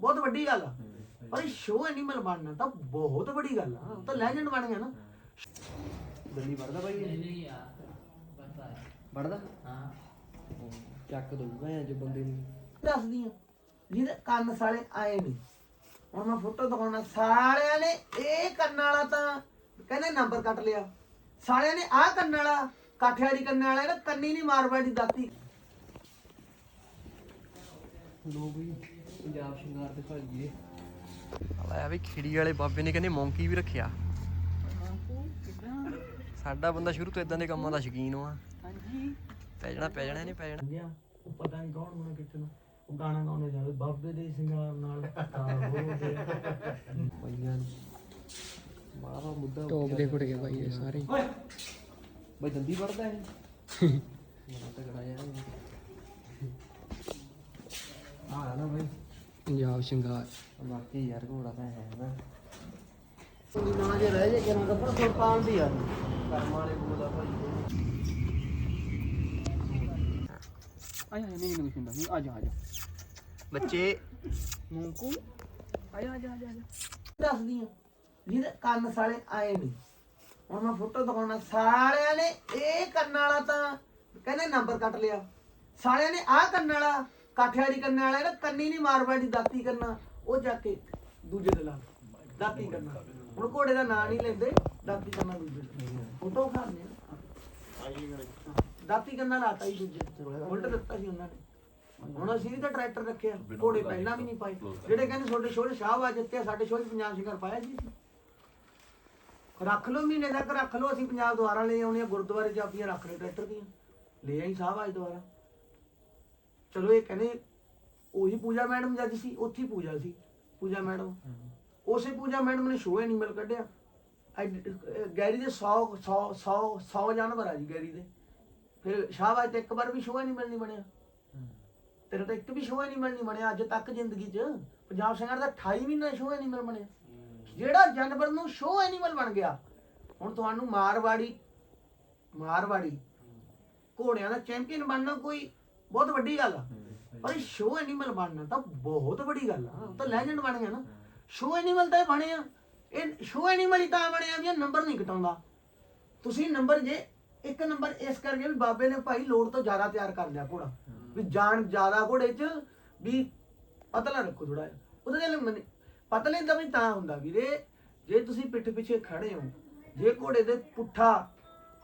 ਬਹੁਤ ਵੱਡੀ ਗੱਲ ਆ। ਪਰ ਸ਼ੋ ਐਨੀਮਲ ਬਣਨਾ ਤਾਂ ਬਹੁਤ ਵੱਡੀ ਗੱਲ ਆ। ਉਹ ਤਾਂ ਲੈਜੈਂਡ ਬਣ ਗਿਆ ਨਾ। ਦਿੱਲੀ ਵੜਦਾ ਬਾਈ ਨਹੀਂ ਯਾਰ ਪਤਾ ਹੈ। ਵੜਦਾ? ਹਾਂ। ਚੱਕ ਦਊਗਾ ਐ ਜੋ ਬੰਦੇ ਨੂੰ ਦੱਸਦੀ ਆ ਜਿਹਦੇ ਕੰਨ ਸਾਲੇ ਆਏ ਨਹੀਂ ਹੁਣ ਮੈਂ ਫੋਟੋ ਦਿਖਾਉਣਾ। ਸਾਲਿਆਂ ਨੇ ਇਹ ਕੰਨ ਵਾਲਾ ਤਾਂ ਕਹਿੰਦੇ ਨੰਬਰ ਕੱਟ ਲਿਆ। ਸਾਲਿਆਂ ਨੇ ਆਹ ਕੰਨ ਵਾਲਾ ਕਾਠਿਆੜੀ ਕੰਨ ਵਾਲਾ ਨਾ ਕੰਨੀ ਨਹੀਂ ਮਾਰਵਾੜੀ ਦਾਤੀ। ਲੋ ਬਈ। ਪੰਜਾਬ ਸ਼ਿੰਗਾਰ ਵੀ ਖਿੜੀ ਵਾਲੇ ਬਾਬੇ ਨੇ ਕਹਿੰਦੇ ਮੌਂਕੀ ਵੀ ਰੱਖਿਆ। ਸਾਡਾ ਬੰਦਾ ਸ਼ੁਰੂ ਤੋਂ ਇਦਾਂ ਦੇ ਕੰਮਾਂ ਦਾ ਸ਼ੌਕੀਨ ਆ ਹਾਂਜੀ। ਪੈ ਜਾਣਾ ਪੈ ਜਾਣਾ ਨਹੀਂ ਪੈ ਜਾਣਾ। ਗਿਆ ਉਹ ਪਤਾ ਨਹੀਂ ਕੌਣ ਹੋਣਾ ਕਿੱਥੇ ਨੂੰ। ਉਹ ਗਾਣਾ ਗਾਉਣੇ ਜਾਵੇ ਬਾਬੇ ਦੇ ਸਿੰਘਾਂ ਨਾਲ ਤਾਰ ਹੋ ਗਿਆ ਬੜਾ ਵਾ ਮੁੱਦਾ ਟੋਪ ਦੇ ਗਏ ਬਾਈ ਇਹ ਸਾਰੇ। ਓਏ! ਬਾਈ ਦੰਦੀ ਵੜਦਾ ਹੈ ਬੜਾ ਤਗੜਾ ਯਾਰ ਆ ਨਾ ਬਾਈ। ਪੰਜਾਬ ਸ਼ਿੰਗਾਰ ਬਾਕੀ ਯਾਰ ਘੋੜਾ ਤਾਂ ਹੈ ਨਾ। ਉਹਦੀ ਮਾਂ ਜੇ ਰਹਿ ਜੇ ਕਿਨਾਂ ਦਾ ਪਰ ਸੁਲਤਾਨ ਦੀ ਆ। ਕਰਮ ਵਾਲੇ ਬੋਲਦਾ ਭਾਈ ਆਇਆ ਨਹੀਂ ਨਹੀਂ ਸੁਣਦਾ ਨਹੀਂ ਆ ਜਾ ਆ ਜਾ। ਬੱਚੇ। ਮੂੰਕੂ ਆਇਆ ਆ ਜਾ ਆ ਜਾ ਦੱਸਦੀ ਆ ਜਿਹਦੇ ਕੰਨ ਸਾਲੇ ਆਏ ਨਹੀਂ ਹੁਣ ਮੈਂ ਫੋਟੋ ਦਿਖਾਉਣਾ। ਸਾਲਿਆਂ ਨੇ ਇਹ ਕੰਨ ਵਾਲਾ ਤਾਂ ਕਹਿੰਦੇ ਨੰਬਰ ਕੱਟ ਲਿਆ। ਸਾਲਿਆਂ ਨੇ ਆਹ ਕੰਨ ਵਾਲਾ ਕਾਠਿਆੜੀ ਕੰਨ ਵਾਲਾ ਨਾ ਕੰਨੀ ਨਹੀਂ ਮਾਰਵਾੜੀ ਦਾਤੀ ਕਰਨਾ, ਉਹ ਜਾ ਕੇ ਦੂਜੇ ਦੇ ਲਾ ਦਾਤੀ ਕਰਨਾ। ਹੁਣ ਘੋੜੇ ਦਾ ਨਾਂ ਨਹੀਂ ਲੈਂਦੇ, ਦਾਤੀ ਕਰਨਾ ਦੂਜੇ ਦੇ। ਫੋਟੋ ਖਾਣੇ ਦਾਤੀ ਕਰਨਾ ਲਾਤਾ ਹੀ ਦੂਜੇ ਉਲਟ ਦਿੱਤਾ ਸੀ ਉਹਨਾਂ ਨੇ। ਹੁਣ ਅਸੀਂ ਵੀ ਤਾਂ ਟਰੈਕਟਰ ਰੱਖਿਆ, ਘੋੜੇ ਪਹਿਲਾਂ ਵੀ ਨਹੀਂ ਪਾਏ। ਜਿਹੜੇ ਕਹਿੰਦੇ ਤੁਹਾਡੇ ਸ਼ੋਰ ਸ਼ਾਹਬਾਜ਼ ਜਿੱਤੇ ਸਾਡੇ ਸ਼ੋਰ ਪੰਜਾਬ ਸ਼ਿੰਗਰ ਪਾਇਆ ਜੀ ਰੱਖ ਲਓ ਮਹੀਨੇ ਤੱਕ, ਰੱਖ ਲਓ, ਅਸੀਂ ਪੰਜਾਬ ਦੁਆਰਾ ਲੈ ਆਉਣੇ ਆ ਗੁਰਦੁਆਰੇ ਚ ਰੱਖ ਲਓ ਟਰੈਕਟਰ ਦੀਆਂ। ਲੈ ਆਈ ਸਾਹਿਬਾਜ਼ ਦੁਆਰਾ। ਚਲੋ ਇਹ ਕਹਿੰਦੇ ਉਹੀ ਪੂਜਾ ਮੈਡਮ ਜੱਜ ਸੀ ਉੱਥੇ ਹੀ ਪੂਜਾ ਸੀ ਪੂਜਾ ਮੈਡਮ। ਉਸੇ ਪੂਜਾ ਮੈਡਮ ਨੇ ਸ਼ੋਅ ਐਨੀਮਲ ਕੱਢਿਆ। ਗੈਰੀ ਦੇ 100 100 100 100 ਜਾਨਵਰ ਆ ਜੀ ਗੈਰੀ ਦੇ। ਫਿਰ ਸ਼ਾਹਬਾਜ਼ ਤੇ ਇੱਕ ਵਾਰ ਵੀ ਸ਼ੋਅ ਐਨੀਮਲ ਨਹੀਂ ਬਣਿਆ। ਤੇਰਾ ਤਾਂ ਇੱਕ ਵੀ ਸ਼ੋਅ ਐਨੀਮਲ ਨਹੀਂ ਬਣਿਆ ਅੱਜ ਤੱਕ ਜ਼ਿੰਦਗੀ 'ਚ। ਪੰਜਾਬ ਸਿੰਘਾਂ ਦਾ 28 ਮਹੀਨਾ ਸ਼ੋਅ ਐਨੀਮਲ ਬਣਿਆ। ਜਿਹੜਾ ਜਾਨਵਰ ਨੂੰ ਸ਼ੋਅ ਐਨੀਮਲ ਬਣ ਗਿਆ ਹੁਣ ਤੁਹਾਨੂੰ ਮਾਰਵਾੜੀ ਮਾਰਵਾੜੀ। ਘੋੜਿਆਂ ਦਾ ਚੈਂਪੀਅਨ ਬਣਨਾ ਕੋਈ ਬਹੁਤ ਵੱਡੀ ਗੱਲ ਆ। ਪਰ ਸ਼ੋਅ ਐਨੀਮਲ ਬਣਨਾ ਤਾਂ ਬਹੁਤ ਵੱਡੀ ਗੱਲ ਆ। ਉਹ ਤਾਂ ਲੈਜੈਂਡ ਬਣ ਗਿਆ ਨਾ। ਸ਼ੋਅ ਐਨੀਮਲ ਤਾਂ ਇਹ ਬਣਿਆ ਇਹ ਸ਼ੋਅ ਐਨੀਮਲ ਹੀ ਤਾਂ ਬਣਿਆ ਵੀ ਨੰਬਰ ਨਹੀਂ ਘਟਾਉਂਦਾ। ਤੁਸੀਂ ਨੰਬਰ ਜੇ ਇੱਕ ਨੰਬਰ ਇਸ ਕਰਕੇ ਵੀ ਬਾਬੇ ਨੇ ਭਾਈ ਲੋੜ ਤੋਂ ਜ਼ਿਆਦਾ ਤਿਆਰ ਕਰ ਲਿਆ ਘੋੜਾ। ਵੀ ਜਾਨ ਜ਼ਿਆਦਾ ਘੋੜੇ 'ਚ ਵੀ ਪਤਲਾ ਰੱਖੋ ਥੋੜਾ ਉਹਦੇ ਨਾਲ ਪਤਲੇ ਦਾ ਵੀ ਤਾਂ ਹੁੰਦਾ ਵੀਰੇ। ਜੇ ਤੁਸੀਂ ਪਿੱਠ ਪਿੱਛੇ ਖੜੇ ਹੋ ਜੇ ਘੋੜੇ ਦੇ ਪੁੱਠਾ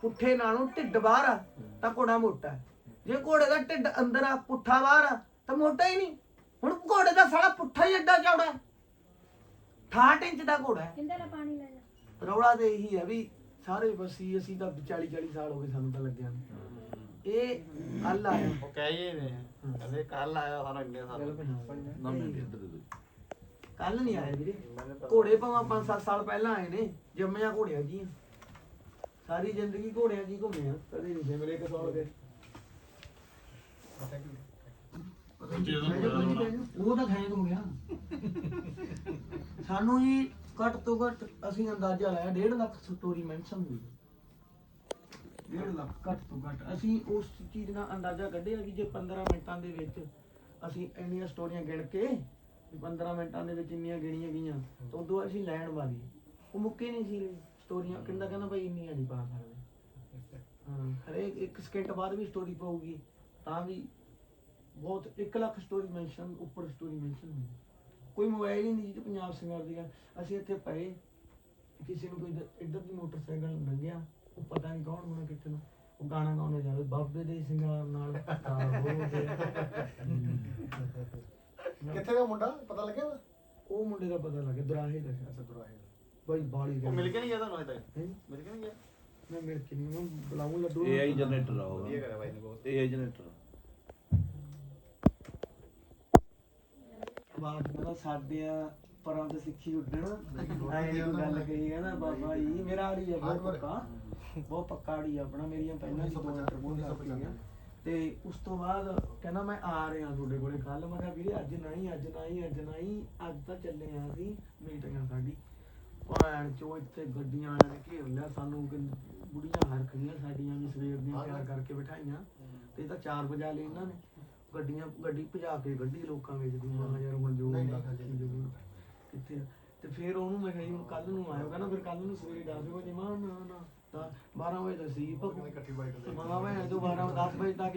ਪੁੱਠੇ ਨਾਲੋਂ ਢਿੱਡ ਬਾਹਰ ਆ ਤਾਂ ਘੋੜਾ ਮੋਟਾ ਹੈ। ਜੇ ਘੋੜੇ ਦਾ ਢਿੱਡ ਅੰਦਰ ਆ ਪੁੱਠਾ ਬਾਹਰ ਆ ਤਾਂ ਮੋਟਾ ਹੀ ਨਹੀਂ। ਹੁਣ ਘੋੜੇ ਦਾ ਸਾਲਾ ਪੁੱਠਾ ਹੀ ਐਡਾ ਚੌੜਾ ਹੈ। 68 ਇੰਚ ਦਾ ਘੋੜਾ ਹੈ। ਕਿੰਦੇ ਦਾ ਪਾਣੀ ਲੈ ਜਾ। ਰੌਲਾ ਤੇ ਇਹੀ ਹੈ ਵੀ ਸਾਰੇ ਬਸੀ ਅਸੀਂ ਤਾਂ 40 40 ਸਾਲ ਹੋ ਗਏ ਸਾਨੂੰ ਤਾਂ ਲੱਗਿਆ ਨੂੰ। ਇਹ ਹੱਲ ਆਇਆ ਉਹ ਕਹਿ ਜੇ ਨੇ ਕਹਿੰਦੇ ਕੱਲ ਆਇਆ ਸਾਨੂੰ ਇੰਨੇ ਸਾਲ ਨਾ ਮੈਂ ਇੱਧਰ ਦੇ ਦੋ ਕੱਲ ਨਹੀਂ ਆਏ ਵੀਰੇ। ਘੋੜੇ ਭਾਵੇਂ 5-7 ਸਾਲ ਪਹਿਲਾਂ ਆਏ ਨੇ ਜੰਮਿਆ ਘੋੜਿਆਂ ਜੀ। ਆ। ਸਾਰੀ ਜ਼ਿੰਦਗੀ ਘੋੜਿਆਂ ਜੀ ਘੁੰਮੇ ਆ। ਕਦੇ ਨਹੀਂ ਜੇ ਮੇਰੇ ਕਸੌਲ ਗਏ ਉਹ ਤਾਂ ਖੈਂਗ ਹੋ ਗਿਆ। ਸਾਨੂੰ ਜੀ ਘੱਟ ਤੋਂ ਘੱਟ ਅਸੀਂ ਅੰਦਾਜ਼ਾ ਲਾਇਆ 1.5 ਲੱਖ ਸਟੋਰੀ ਮੈਂਸ਼ਨ ਹੋਈ। 1.5 ਲੱਖ ਘੱਟ ਤੋਂ ਘੱਟ। ਅਸੀਂ ਉਸ ਚੀਜ਼ ਦਾ ਅੰਦਾਜ਼ਾ ਕੱਢਿਆ ਕਿ ਜੇ 15 ਮਿੰਟਾਂ ਦੇ ਵਿੱਚ ਅਸੀਂ ਇੰਨੀਆਂ ਸਟੋਰੀਆਂ ਗਿਣ ਕੇ 15 ਮਿੰਟਾਂ ਦੇ ਵਿੱਚ ਇੰਨੀਆਂ ਗਿਣੀਆਂ ਗਈਆਂ, ਤਾਂ ਉਦੋਂ ਅਸੀਂ ਲੈਣ ਵਾਲੀ। ਉਹ ਮੁੱਕੇ ਨਹੀਂ ਸੀ ਸਟੋਰੀਆਂ। ਕਹਿੰਦਾ ਕਹਿੰਦਾ ਭਾਈ ਇੰਨੀਆਂ ਨਹੀਂ ਪਾ ਸਕਦੇ। ਹਾਂ, ਹਰੇਕ ਇੱਕ ਸਕਿੰਟ ਬਾਅਦ ਵੀ ਸਟੋਰੀ ਪਾਉਗੀ ਤਾਂ ਵੀ ਬਹੁਤ 1 ਲੱਖ ਸਟੋਰੀ ਮੈਂਸ਼ਨ ਉੱਪਰ ਸਟੋਰੀ ਮੈਂਸ਼ਨ ਹੋਈ ਕੋਈ ਮੋਬਾਈਲ ਹੀ ਨਹੀਂ ਜੀ ਪੰਜਾਬ ਸਿੰਗਰ ਦੀ ਗੱਲ। ਅਸੀਂ ਇੱਥੇ ਪਏ ਕਿਸੇ ਨੂੰ ਕੋਈ ਇੱਧਰ- ਦੀ ਮੋਟਰਸਾਈਕਲ ਲੰਘਿਆ ਉਹ ਪਤਾ ਨਹੀਂ ਕੌਣ ਹੋਣਾ ਕਿੱਥੇ ਨੂੰ। ਉਹ ਗਾਣਾ ਗਾਉਣੇ ਜਾਵੇ ਬਾਬੇ ਦੇ ਸਿੰਗਾਰ ਨਾਲ ਕਿੱਥੇ ਦਾ ਮੁੰਡਾ? ਪਤਾ ਲੱਗਿਆ ਉਹ ਮੁੰਡੇ ਦਾ ਪਤਾ ਲੱਗੇ ਦਰਾਹੇ ਦਾ। ਅੱਛਾ ਦੁਰਾਏ ਬਾਈ ਬਾਲੀ ਉਹ ਮਿਲ ਕੇ ਨਹੀਂ ਗਿਆ ਤੁਹਾਨੂੰ ਅਜੇ ਤੱਕ? ਮਿਲ ਕੇ ਨਹੀਂ ਗਿਆ? ਮੈਂ ਮਿਲ ਕੇ ਨਹੀਂ ਮੈਂ ਬੁਲਾਉਂ ਲੱਡੂ AI ਜਨਰੇਟਰ ਆ ਉਹ। ਵਧੀਆ ਕਰਿਆ ਬਾਈ ਨੇ ਬਹੁਤ। AI ਜਨਰੇਟਰ ਬਾਤ ਮੇਰਾ ਸਾਡੇ ਪਰਾਂ ਤੇ ਸਿੱਖੀ ਉੱਡਣ। ਐਂ ਨੀ ਗੱਲ ਕਹੀ ਕਹਿੰਦਾ ਬਾਬਾ ਜੀ ਮੇਰਾ ਆੜੀ ਆ ਬਹੁਤ ਪੱਕਾ। ਬਹੁਤ ਪੱਕਾ ਆੜੀ ਆ ਆਪਣਾ ਮੇਰੀਆਂ ਪਹਿਲਾਂ ਹੀ ਦੋ ਇੰਟਰਵਿਊ ਕਰਤੀਆਂ ਤੇ ਉਸ ਤੋਂ ਬਾਅਦ ਕਹਿੰਦਾ ਮੈਂ ਆ ਰਿਹਾ ਤੁਹਾਡੇ ਕੋਲੇ ਕੱਲ ਮੈਂ ਕਿਹਾ ਵੀਰੇ ਅੱਜ ਨਹੀਂ ਅੱਜ ਨਹੀਂ ਅੱਜ ਨਹੀਂ ਅੱਜ ਤਾਂ ਚੱਲੇ ਆ ਅਸੀਂ ਮੀਟਿੰਗ ਆ ਸਾਡੀ ਭੈਣ ਚੋ ਇੱਥੇ ਗੱਡੀਆਂ ਵਾਲਿਆਂ ਨੇ ਘੇਰ ਲਿਆ ਸਾਨੂੰ ਕਿ ਬੁੜੀਆਂ ਹਰਖ ਗਈਆਂ ਸਾਡੀਆਂ ਵੀ ਸਵੇਰ ਦੀਆਂ ਤਿਆਰ ਕਰਕੇ ਬਿਠਾਈਆਂ। ਤੇ ਇਹ ਤਾਂ 4 ਵਜਾ ਲਏ ਇਹਨਾਂ ਨੇ। ਗੱਡੀਆਂ ਗੱਡੀ ਭਜਾ ਕੇ ਗੱਡੀ ਲੋਕਾਂ ਵੇਚਦੀਆਂ ਮੈਂ ਕਿਹਾ ਯਾਰ ਹੁਣ ਜੋ ਨਹੀਂ, ਹੁੰਦਾ ਮੈਂ ਕਿਹਾ ਜੀ ਹੁਣ ਕੱਲ ਨੂੰ ਆਇਓ। ਕਹਿੰਦਾ ਫਿਰ ਕੱਲ ਨੂੰ ਸਵੇਰੇ 10 ਵਜੇ। ਮਾਂ ਨਾ ਨਾ ਤਾਂ 12 ਵਜੇ ਤੱਕ ਸੀ। ਭਗੂ ਇਕੱਠੀ ਬਾਈਕ ਤੇ ਮਾਂ ਮੈਂ ਤੋਂ 12 10 ਵਜੇ ਤੱਕ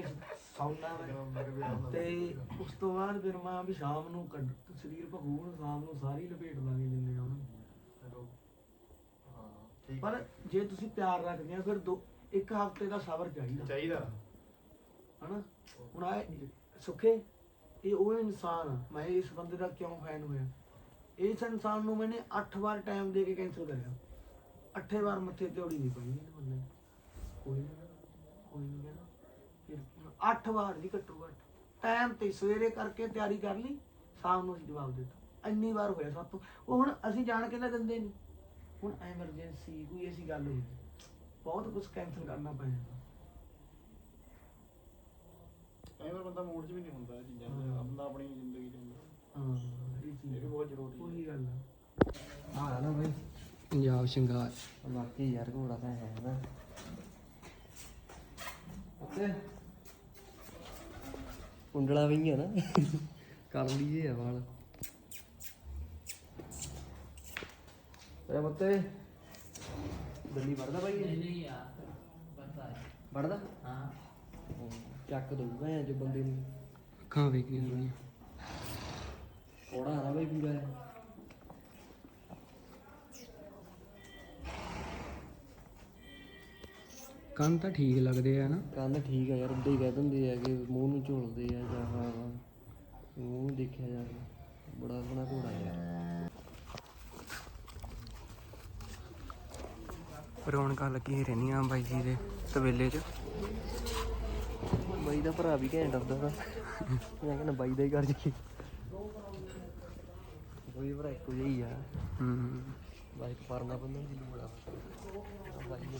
ਸੌਂਦਾ ਮੈਂ ਤੇ ਉਸ ਤੋਂ ਬਾਅਦ ਫਿਰ ਮਾਂ ਵੀ ਸ਼ਾਮ ਨੂੰ ਕੱਢ ਸਰੀਰ ਭਗੂ ਸ਼ਾਮ ਨੂੰ ਸਾਰੀ ਲਪੇਟ ਲਾਂਗੇ ਜਿੰਨੇ ਉਹਨੂੰ ਠੀਕ ਪਰ ਜੇ ਤੁਸੀਂ ਪਿਆਰ ਰੱਖਦੇ ਆ ਫਿਰ ਦੋ ਇੱਕ ਹਫ਼ਤੇ ਦਾ ਸਬਰ ਚਾਹੀਦਾ। ਚਾਹੀਦਾ। ਹਨਾ? ਹੁਣ ਆ ਸੁਖੇ ਇਹ ਉਹ ਇਨਸਾਨ ਆ। ਮੈਂ ਇਸ ਬੰਦੇ ਦਾ ਕਿਉਂ ਫੈਨ ਹੋਇਆ? ਇਸ ਇਨਸਾਨ ਨੂੰ ਮੈंने 8 ਵਾਰ ਟਾਈਮ ਦੇ ਕੇ ਕੈਂਸਲ ਕਰਿਆ। ਅੱਠੇ ਵਾਰ ਮੱਥੇ ਤੇ ਔੜੀ ਨਹੀਂ ਪਈ ਇਹਨੇ ਬੰਦੇ ਨੇ। ਕੋਈ ਨਹੀਂ ਕੋਈ ਨਹੀਂ ਕਹਿਣਾ। ਫਿਰ 8 ਵਾਰ ਦੀ ਘੱਟੋ ਘੱਟ। ਟਾਈਮ ਤੇ ਸਵੇਰੇ ਕਰਕੇ ਤਿਆਰੀ ਕਰ ਲਈ ਸ਼ਾਮ ਨੂੰ ਅਸੀਂ ਜਵਾਬ ਦਿੱਤਾ। ਇੰਨੀ ਵਾਰ ਹੋਇਆ ਸਭ ਤੋਂ। ਉਹ ਹੁਣ ਅਸੀਂ ਜਾਣ ਕੇ ਤਾਂ ਦਿੰਦੇ ਨਹੀਂ ਹੁਣ ਐਮਰਜੈਂਸੀ ਕੋਈ ਐਸੀ ਗੱਲ ਹੋਈ ਬਹੁਤ ਕੁਝ ਕੈਂਸਲ ਕਰਨਾ ਪੈ ਜਾਂਦਾ। ਕਈ ਵਾਰ ਬੰਦਾ ਮੂਡ 'ਚ ਵੀ ਨਹੀਂ ਹੁੰਦਾ ਇਹ ਚੀਜ਼ਾਂ ਹਾਂ। ਦਾ। ਬੰਦਾ ਆਪਣੀ ਜ਼ਿੰਦਗੀ 'ਚ ਹੁੰਦਾ ਹਾਂ ਇਹ ਚੀਜ਼ ਇਹ ਵੀ ਬਹੁਤ ਜ਼ਰੂਰੀ ਹੈ। ਉਹੀ ਗੱਲ ਆ। ਆ ਨਾ ਬਈ। ਪੰਜਾਬ ਸ਼ਿੰਗਾਰ। ਬਾਕੀ ਯਾਰ ਘੋੜਾ ਤਾਂ ਹੈ ਨਾ। ਓਕੇ ਕੁੰਡਲਾ ਵੀ ਆ ਨਾ। ਕਰ ਲਈਏ ਆ ਵਾਲ। ਓਏ ਮੁੱਤੇ ਦਿੱਲੀ ਵੜਦਾ ਬਾਈ ਇਹ? ਨਹੀਂ ਯਾਰ ਪਤਾ ਵੜਦਾ ਹਾਂ ਚੱਕ ਦਊਗਾ ਐਂ ਜੋ ਬੰਦੇ ਨੂੰ ਅੱਖਾਂ ਵੇਖ ਕੇ ਹੋਣੀਆਂ ਹਰਾ ਬਾਈ ਪੂਰਾ ਇਹ। ਕੰਨ ਤਾਂ ਠੀਕ ਲੱਗਦੇ ਆ ਨਾ ਕੰਨ ਠੀਕ ਆ ਯਾਰ ਉੱਦਾਂ ਹੀ ਕਹਿ ਦਿੰਦੇ ਆ ਕਿ ਮੂੰਹ ਨੂੰ ਝੋਲਦੇ ਆ ਜਾਂ ਹਾਂ ਵਾ। ਮੂੰਹ ਨੂੰ ਦੇਖਿਆ ਜਾਵੇ ਬੜਾ ਆਪਣਾ ਘੋੜਾ ਰੌਣਕਾਂ ਲੱਗੀਆਂ ਰਹਿੰਦੀਆਂ ਬਾਈ ਜੀ ਦੇ ਤਬੇਲੇ 'ਚ? ਬਾਈ ਦਾ ਭਰਾ ਵੀ ਘੈਂਟ ਆਉਂਦਾ ਵਾ ਮੈਂ ਕਹਿੰਦਾ ਬਾਈ ਦਾ ਹੀ ਕਰ ਜੀ ਕੋਈ ਭਰਾ ਇੱਕੋ ਜਿਹਾ ਹੀ ਆ। ਹੂੰ। ਬਾਈਕ ਪਰਨਾ ਬੰਦਾ ਜੀ ਬੜਾ ਬਾਈ ਨੂੰ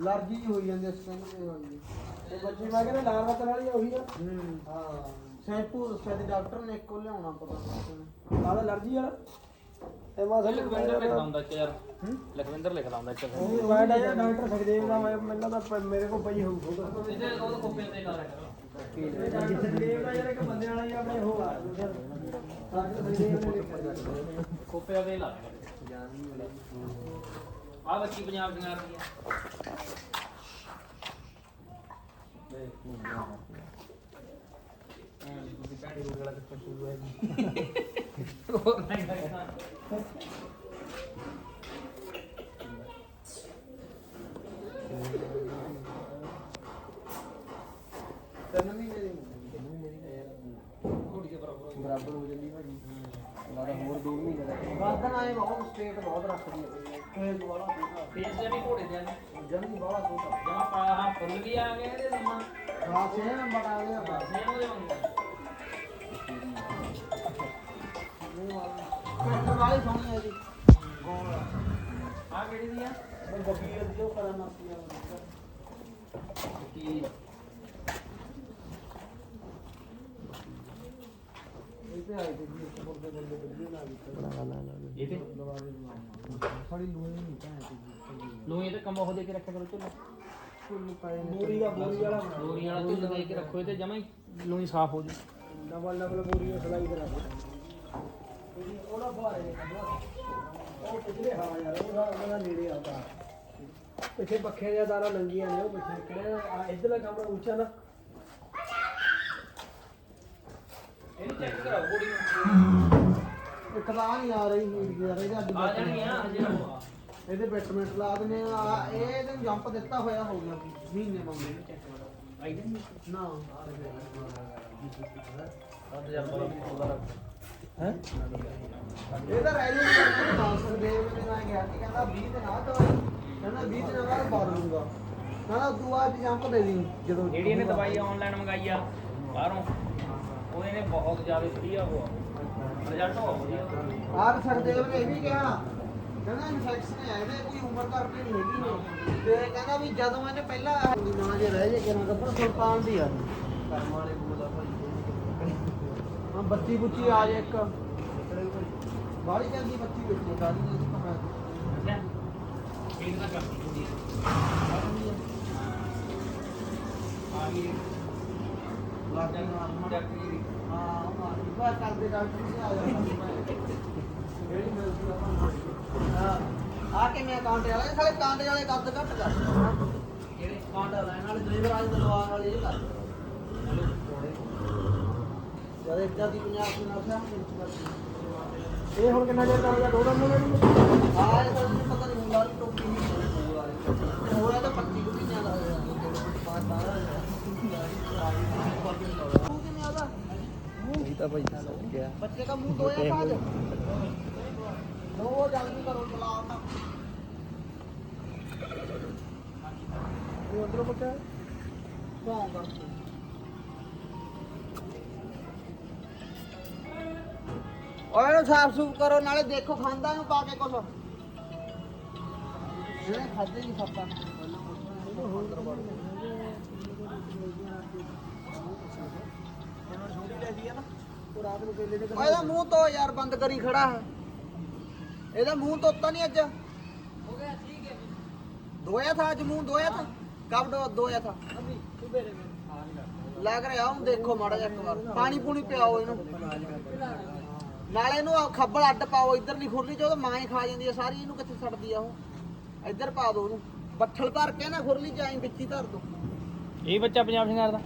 ਅਲਰਜੀ ਹੋਈ ਜਾਂਦੀ ਆ ਸਕਿਨ ਤੇ ਹੋਈ ਤੇ ਬੱਚੀ ਮੈਂ ਕਹਿੰਦਾ ਲਾਲ ਵਤਨ ਵਾਲੀ ਉਹੀ ਆ। ਹੂੰ। ਹਾਂ। ਸ਼ੈਂਪੂ ਦੱਸਿਆ ਤੇ ਡਾਕਟਰ ਨੇ ਇੱਕੋ ਲਿਆਉਣਾ ਪਤਾ ਨਹੀਂ ਨਾਲ ਅਲਰਜੀ ਵਾਲਾ। ਇਹ ਮਾਸ ਲਖਵਿੰਦਰ ਲਿਖ ਲਾਉਂਦਾ ਕਿ ਯਾਰ। ਲਖਵਿੰਦਰ ਲਿਖ ਲਾਉਂਦਾ ਕਿ ਉਹ ਵਾਇਡ ਆ ਯਾਰ ਡਾਕਟਰ ਸੁਖਦੇਵ ਦਾ ਮੈਂ ਮੈਨੂੰ ਤਾਂ ਮੇਰੇ ਕੋਲ ਪਈ ਹੋਊ ਫੋਟੋ। ਇਹਦੇ ਉਹ ਕੋਪੇ ਤੇ ਲਾ ਰੱਖਣਾ ਡਾਕਟਰ ਸੁਖਦੇਵ ਦਾ ਯਾਰ ਇੱਕ ਬੰਦੇ ਵਾਲਾ ਹੀ ਆਪਣੇ ਹੋ ਆ। ਡਾਕਟਰ ਸੁਖਦੇਵ ਨੇ ਕੋਪੇ ਤੇ ਲਾ ਜਾਨੀ ਆ ਬੱਚੀ ਪੰਜਾਬ ਦੀਆਂ ਆ ਰਹੀ ਹੈ ਤੁਸੀਂ ਭੈਣੇ ਰੋਗਲਾ ਕਿੱਥੋਂ ਸ਼ੁਰੂ ਹੋਇਆ ਜੀ। ਹੋਰ ਨਹੀਂ। ਜਨ ਦੀ ਬਾਲਾ ਸੋਤਾ ਜਮਾ ਪਾਇਆ ਫੁੱਲ ਵੀ ਆ ਗਏ ਇਹਦੇ ਸਮਾਂ। ਹਾਂ ਸੇ ਨੰਬਰ ਆ ਗਿਆ। ਬਸ ਸੇ ਉਹਦੇ ਵਾਂਗ ਕੱਟ ਵਾਲੀ ਸੋਹਣੀ ਹੈ ਜੀ। ਗੋਲ ਆ ਕਿਹੜੀ ਦੀ ਆ? ਬਕੀਰ ਜੋ ਕਰਨਾ ਸੀ ਆ। ਕੀ ਇਹ ਤੇ ਫੜੀ ਲੂਣੀ ਨਹੀਂ ਤਾਂ ਲੋਹੇ ਦਾ ਕੰਮ ਉਹ ਦੇ ਕੇ ਰੱਖਿਆ ਕਰੋ ਝੁੱਲਾ। ਫੁੱਲ ਪਏ ਨੇ। ਬੋਰੀ ਦਾ ਬੋਰੀ ਵਾਲਾ ਲੋਰੀ ਵਾਲਾ ਝੁੱਲ ਦੇ ਕੇ ਰੱਖੋ ਇਹ ਤੇ ਜਮਾਂ ਹੀ ਲੋਹੀ ਸਾਫ਼ ਹੋ ਜੂ। ਡਬਲ ਡਬਲ ਬੋਰੀ ਉਹ ਸਲਾਈ ਕਰਾ ਦੇ ਉਹਦਾ ਬਾਹਰ ਦੇ ਕੱਢੋ ਉਹ ਪਿਛਲੇ ਹਾਂ ਯਾਰ ਉਹਦਾ ਉਹਦਾ ਨੇੜੇ ਆਉਂਦਾ ਪਿੱਛੇ ਪੱਖੇ ਦੀਆਂ ਤਾਰਾਂ ਲੰਗੀਆਂ ਨੇ ਉਹ ਪਿੱਛੇ ਕਿਹੜਾ ਇਧਰਲਾ ਕਮਰਾ ਉੱਚਾ ਨਾ। ਇਹਨੂੰ ਚੈੱਕ ਕਰਾਓ ਬੋੜੀ ਨੂੰ। ਇੱਕ ਤਾਂ ਆ ਨਹੀਂ ਆ ਰਹੀ ਯਾਰ ਇਹਦਾ ਅੱਜ ਆ ਜਾਣੀ ਆ ਹਜੇ ਇਹਦੇ ਬੈਟਮੈਂਟ ਲਾ ਦਿੰਦੇ ਆ। ਇਹ ਇਹਦੇ ਜੰਪ ਦਿੱਤਾ ਹੋਇਆ ਹੋ ਗਿਆ ਮਹੀਨੇ ਮੰਗੇ ਨਾ ਹੈ? ਇਹ ਤਾਂ ਰਹਿ ਜੂਗਾ ਨਾ ਸਕਦੇ ਮੈਂ ਗਿਆ ਸੀ ਕਹਿੰਦਾ 20 ਦਿਨ ਆ ਦਵਾਈ ਕਹਿੰਦਾ 20 ਦਿਨਾਂ ਬਾਅਦ ਪਾ ਦੂੰਗਾ ਕਹਿੰਦਾ ਤੂੰ ਅੱਜ ਜੰਪ ਦੇ ਦੀ ਜਦੋਂ ਜਿਹੜੀ ਇਹਨੇ ਦਵਾਈ ਆਨਲਾਈਨ ਮੰਗਾਈ ਆ ਬਾਹਰੋਂ। ਉਹ ਇਹਨੇ ਬਹੁਤ ਜ਼ਿਆਦਾ ਵਧੀਆ ਉਹ ਰਿਜ਼ਲਟ ਹੋ ਵਧੀਆ। ਆਪ ਸਰਦੇਵ ਨੇ ਇਹ ਵੀ ਕਿਹਾ। ਕਹਿੰਦਾ ਇਨਫੈਕਸ਼ਨ ਹੈ ਇਹਦੇ ਕੋਈ ਉਮਰ ਕਰਕੇ ਨਹੀਂ ਹੈਗੀ ਨੇ ਤੇ ਕਹਿੰਦਾ ਵੀ ਜਦੋਂ ਇਹਨੇ ਪਹਿਲਾਂ ਨਾ ਜੇ ਰਹਿ ਜੇ ਕਿਨਾਂ ਗੱਬਰ ਸੁਲਤਾਨ ਦੀ ਆ। ਕਰਮ ਵਾਲੇ ਬੋਲਾ ਭਾਈ ਹਾਂ ਬੱਤੀ ਬੁੱਚੀ ਆ ਜੇ ਇੱਕ। ਬਾਹਲੀ ਜਾਂਦੀ ਬੱਤੀ ਵਿੱਚ ਸਾਰੀ ਨਹੀਂ ਤਾਂ ਕਰਦੀ ਗਈ। ਲੱਗ ਡਾਕਟਰ ਡਾਕਟਰ ਹਾਂ ਉਹ ਬਾਤ ਕਰਦੇ ਡਾਕਟਰ ਨੇ ਆ ਜਾਣਾ ਜਿਹੜੀ ਮਿਲਦੀ ਆ ਹਾਂ ਆ ਕਿਵੇਂ ਅਕਾਊਂਟ ਵਾਲੇ? ਸਾਲੇ ਕਾਂਟੇ ਵਾਲੇ ਕੱਦ ਘੱਟ ਕਰ। ਜਿਹੜੇ ਕਾਂਟ ਲੈਣ ਵਾਲੇ ਡਰਾਈਵਰ ਅੱਜ ਤਲਵਾਰ ਵਾਲੇ ਇਹ ਕਰ। ਜਦ ਇੱਦਾਂ ਦੀ ਪੰਜਾਬ ਨੂੰ ਨਾ ਸਿਆ ਇਹ ਹੁਣ ਕਿੰਨਾ ਚਿਰ ਚੱਲਦਾ ਦੋ ਦਿਨ ਹੋ ਗਏ ਹਾਂ ਇਹ ਤਾਂ ਪਤਾ ਨਹੀਂ ਹੁੰਦਾ ਵੀ ਟੋਪੀ ਨਹੀਂ ਹੋਊਗਾ ਤੇ ਹੋਰ ਇਹ ਤਾਂ 25 ਕੁ ਮਹੀਨਿਆਂ ਦਾ ਹੋਇਆ। ਬਾਅਦ ਬਾਅਦ ਆ ਗਿਆ। ਤਾਂ ਭਾਈ ਸੌ ਗਿਆ। ਬੱਚੇ ਦਾ ਮੂੰਹ ਦੋਇਆ ਕਾਜ ਓਏ ਨੂੰ ਸਾਫ਼ ਸੂਫ ਕਰੋ ਨਾਲੇ ਦੇਖੋ ਖਾਂਦਾ ਨੂੰ ਪਾ ਕੇ ਕੁਛ। ਜਿਹੜੇ ਖਾਦੇ ਨਹੀਂ ਖਾਤਾ ਇਹਦਾ ਮੂੰਹ ਤੋਂ ਯਾਰ ਬੰਦ ਕਰੀ ਖੜਾ ਹੈ। ਇਹਦਾ ਮੂੰਹ ਧੋਤਾ ਨਹੀਂ ਅੱਜ ਹੋ ਗਿਆ ਠੀਕ ਹੈ ਧੋਇਆ था आज मुंह धोया था कब धो- धोया था ਲੱਗ ਰਿਹਾ ਉਹਨੂੰ ਦੇਖੋ ਮਾੜਾ ਜਿਹਾ ਇੱਕ ਵਾਰ ਪਾਣੀ ਪੂਣੀ ਪਿਆਓ ਇਹਨੂੰ ਨਾਲੇ ਇਹਨੂੰ ਆਹ ਖੱਬਲ ਅੱਡ ਪਾਓ ਇੱਧਰ ਨਹੀਂ ਖੁਰਲੀ ਚ ਉਹ ਤਾਂ ਮਾਂ ਹੀ ਖਾ ਜਾਂਦੀ ਆ ਸਾਰੀ ਇਹਨੂੰ ਕਿੱਥੇ ਛੱਡਦੀ ਆ ਉਹ ਇੱਧਰ ਪਾ ਦਿਓ ਉਹਨੂੰ ਬੱਠਲ ਧਰ ਕੇ ਨਾ ਖੁਰਲੀ ਚ ਆਈ ਵਿੱਚ ਹੀ ਧਰ ਦੋ ਇਹ ਬੱਚਾ ਪੰਜਾਬ ਸ਼ਿੰਗਾਰ ਦਾ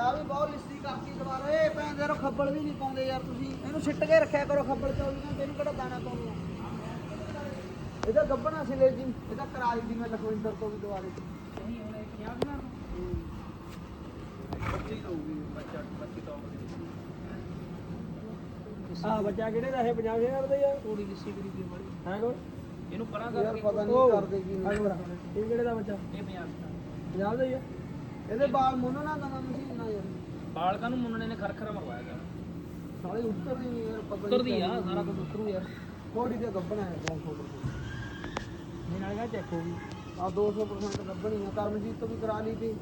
ਆ ਵੀ ਬਹੁਤ ਲਿਸਤੀ ਕਰਤੀ ਦੁਬਾਰਾ ਏ ਭੈਣ ਦੇ ਰੋ ਖੱਬਲ ਵੀ ਨਹੀਂ ਪਾਉਂਦੇ ਯਾਰ ਤੁਸੀਂ। ਇਹਨੂੰ ਸਿੱਟ ਕੇ ਰੱਖਿਆ ਕਰੋ ਖੱਬਲ ਇਹਨੂੰ ਕਿਹੜਾ ਦਾਣਾ ਪਾਉਂਦੇ ਆ? ਇਹਦਾ ਗੱਬਣਾ ਸੀ ਲੈ ਜੀ ਇਹਦਾ ਕਰਾਈ ਦੀ ਮੈਂ ਲਖਵਿੰਦਰ ਤੋਂ ਵੀ ਦੁਬਾਰੇ ਆ ਬੱਚਾ ਕਿਹੜੇ ਦਾ ਇਹ ਪੰਜਾਬ ਸ਼ਹਿਰ ਦਾ ਹੀ ਆ। ਥੋੜੀ ਲਿੱਸੀ ਕਰੀ ਦੀ ਵਾਲੀ ਹੈ ਕੋਲ ਇਹਨੂੰ ਪਰਾਂ ਯਾਰ ਕਰਕੇ ਪਤਾ ਨਹੀਂ ਕਰਦੇ ਕੀ ਆ ਕੋਲ ਇਹ ਕਿਹੜੇ ਦਾ ਬੱਚਾ? ਇਹ ਪੰਜਾਬ ਦਾ। ਪੰਜਾਬ ਦਾ ਹੀ ਆ। ਇਹਦੇ ਬਾਲ ਮੁੰਨਣਾ ਨਵਾਂ ਮਸ਼ੀਨ ਨਾਲ ਯਾਰ। ਬਾਲਕਾਂ ਨੂੰ ਮੁੰਨਣੇ ਨੇ ਖਰਖਰਾ ਮਰਵਾਇਆ ਗਿਆ ਸਾਲੇ ਉੱਤਰਦੀ ਨਹੀਂ ਯਾਰ ਪਤਾ ਉਤਰਦੀ ਆ ਸਾਰਾ ਕੁਝ ਉਤਰੂ ਯਾਰ। ਕੋੜੀ ਤੇ ਗੱਬਣਾ ਹੈ 200 ਇਹ ਨਾਲ ਕਾ ਚੈੱਕ ਹੋ ਗਈ। ਆ 200% ਗੱਬਣੀ ਆ ਕਰਮਜੀਤ ਤੋਂ ਵੀ ਕਰਾ ਲਈ ਤੀ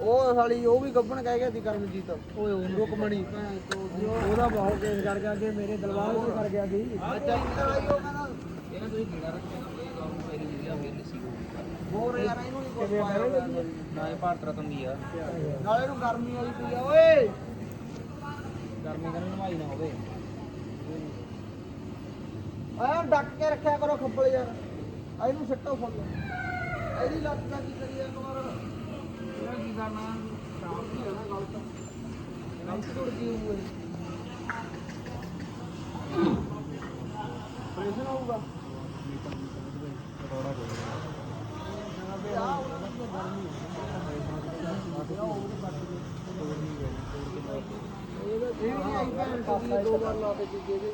ਉਹ ਸਾਲੀ ਉਹ ਵੀ ਗੱਬਣ ਕਹਿ ਗਿਆ ਸੀ ਕਰਮਜੀਤ। ਓਏ ਉਹ ਰੁਕਮਣੀ ਉਹਦਾ ਬਹੁਤ ਕੇਸ ਕਰ ਗਿਆ ਕਿ ਮੇਰੇ ਦਲਵਾਰ ਵੀ ਕਰ ਗਿਆ ਸੀ। ਅੱਛਾ ਇਹਨਾਂ ਤੁਸੀਂ ਕੀੜਾ ਰੱਖਿਆ ਨਾ ਇਹ ਗਾਉਂ ਫੇਰੀ ਜਿਹੜੀ ਆ ਫੇਰ ਲਿੱਸੀ ਹੋਊਗੀ ਹੋਰ ਯਾਰ ਇਹਨੂੰ ਨਹੀਂ ਕਿਵੇਂ ਪਾਇਆ। ਨਾ ਇਹ ਭਾਰਤ ਰਤਨ ਦੀ ਆ। ਨਾਲੇ ਇਹਨੂੰ ਗਰਮੀ ਆਈ ਪਈ ਆ ਓਏ। ਗਰਮੀ ਕਰਨ ਨਵਾਈ ਨਾ ਹੋਵੇ। ਆ ਡੱਕ ਕੇ ਰੱਖਿਆ ਕਰੋ ਖੱਬਲ ਯਾਰ। ਆ ਇਹਨੂੰ ਸਿੱਟੋ ਫੁੱਲ। ਇਹਦੀ ਲੱਤ ਦਾ ਕੀ ਕਰੀਏ ਇੱਕ ਵਾਰ ਇਹਦਾ ਕੀ ਕਰਨਾ? ਸ਼ਾਮ ਦੀ ਹੈ ਨਾ ਗੱਲ ਤਾਂ। ਗਲਤ ਜੁੜ ਗਈ ਹੋਈ ਪ੍ਰੈਸ਼ਨ ਹੋਊਗਾ। ਇਹ ਵੀ ਨਹੀਂ ਆਈ ਭੈਣ ਚੋਦ ਦੀ ਦੋ ਵਾਰ ਲਾ ਕੇ ਚੀਜ਼ੇ ਦੇ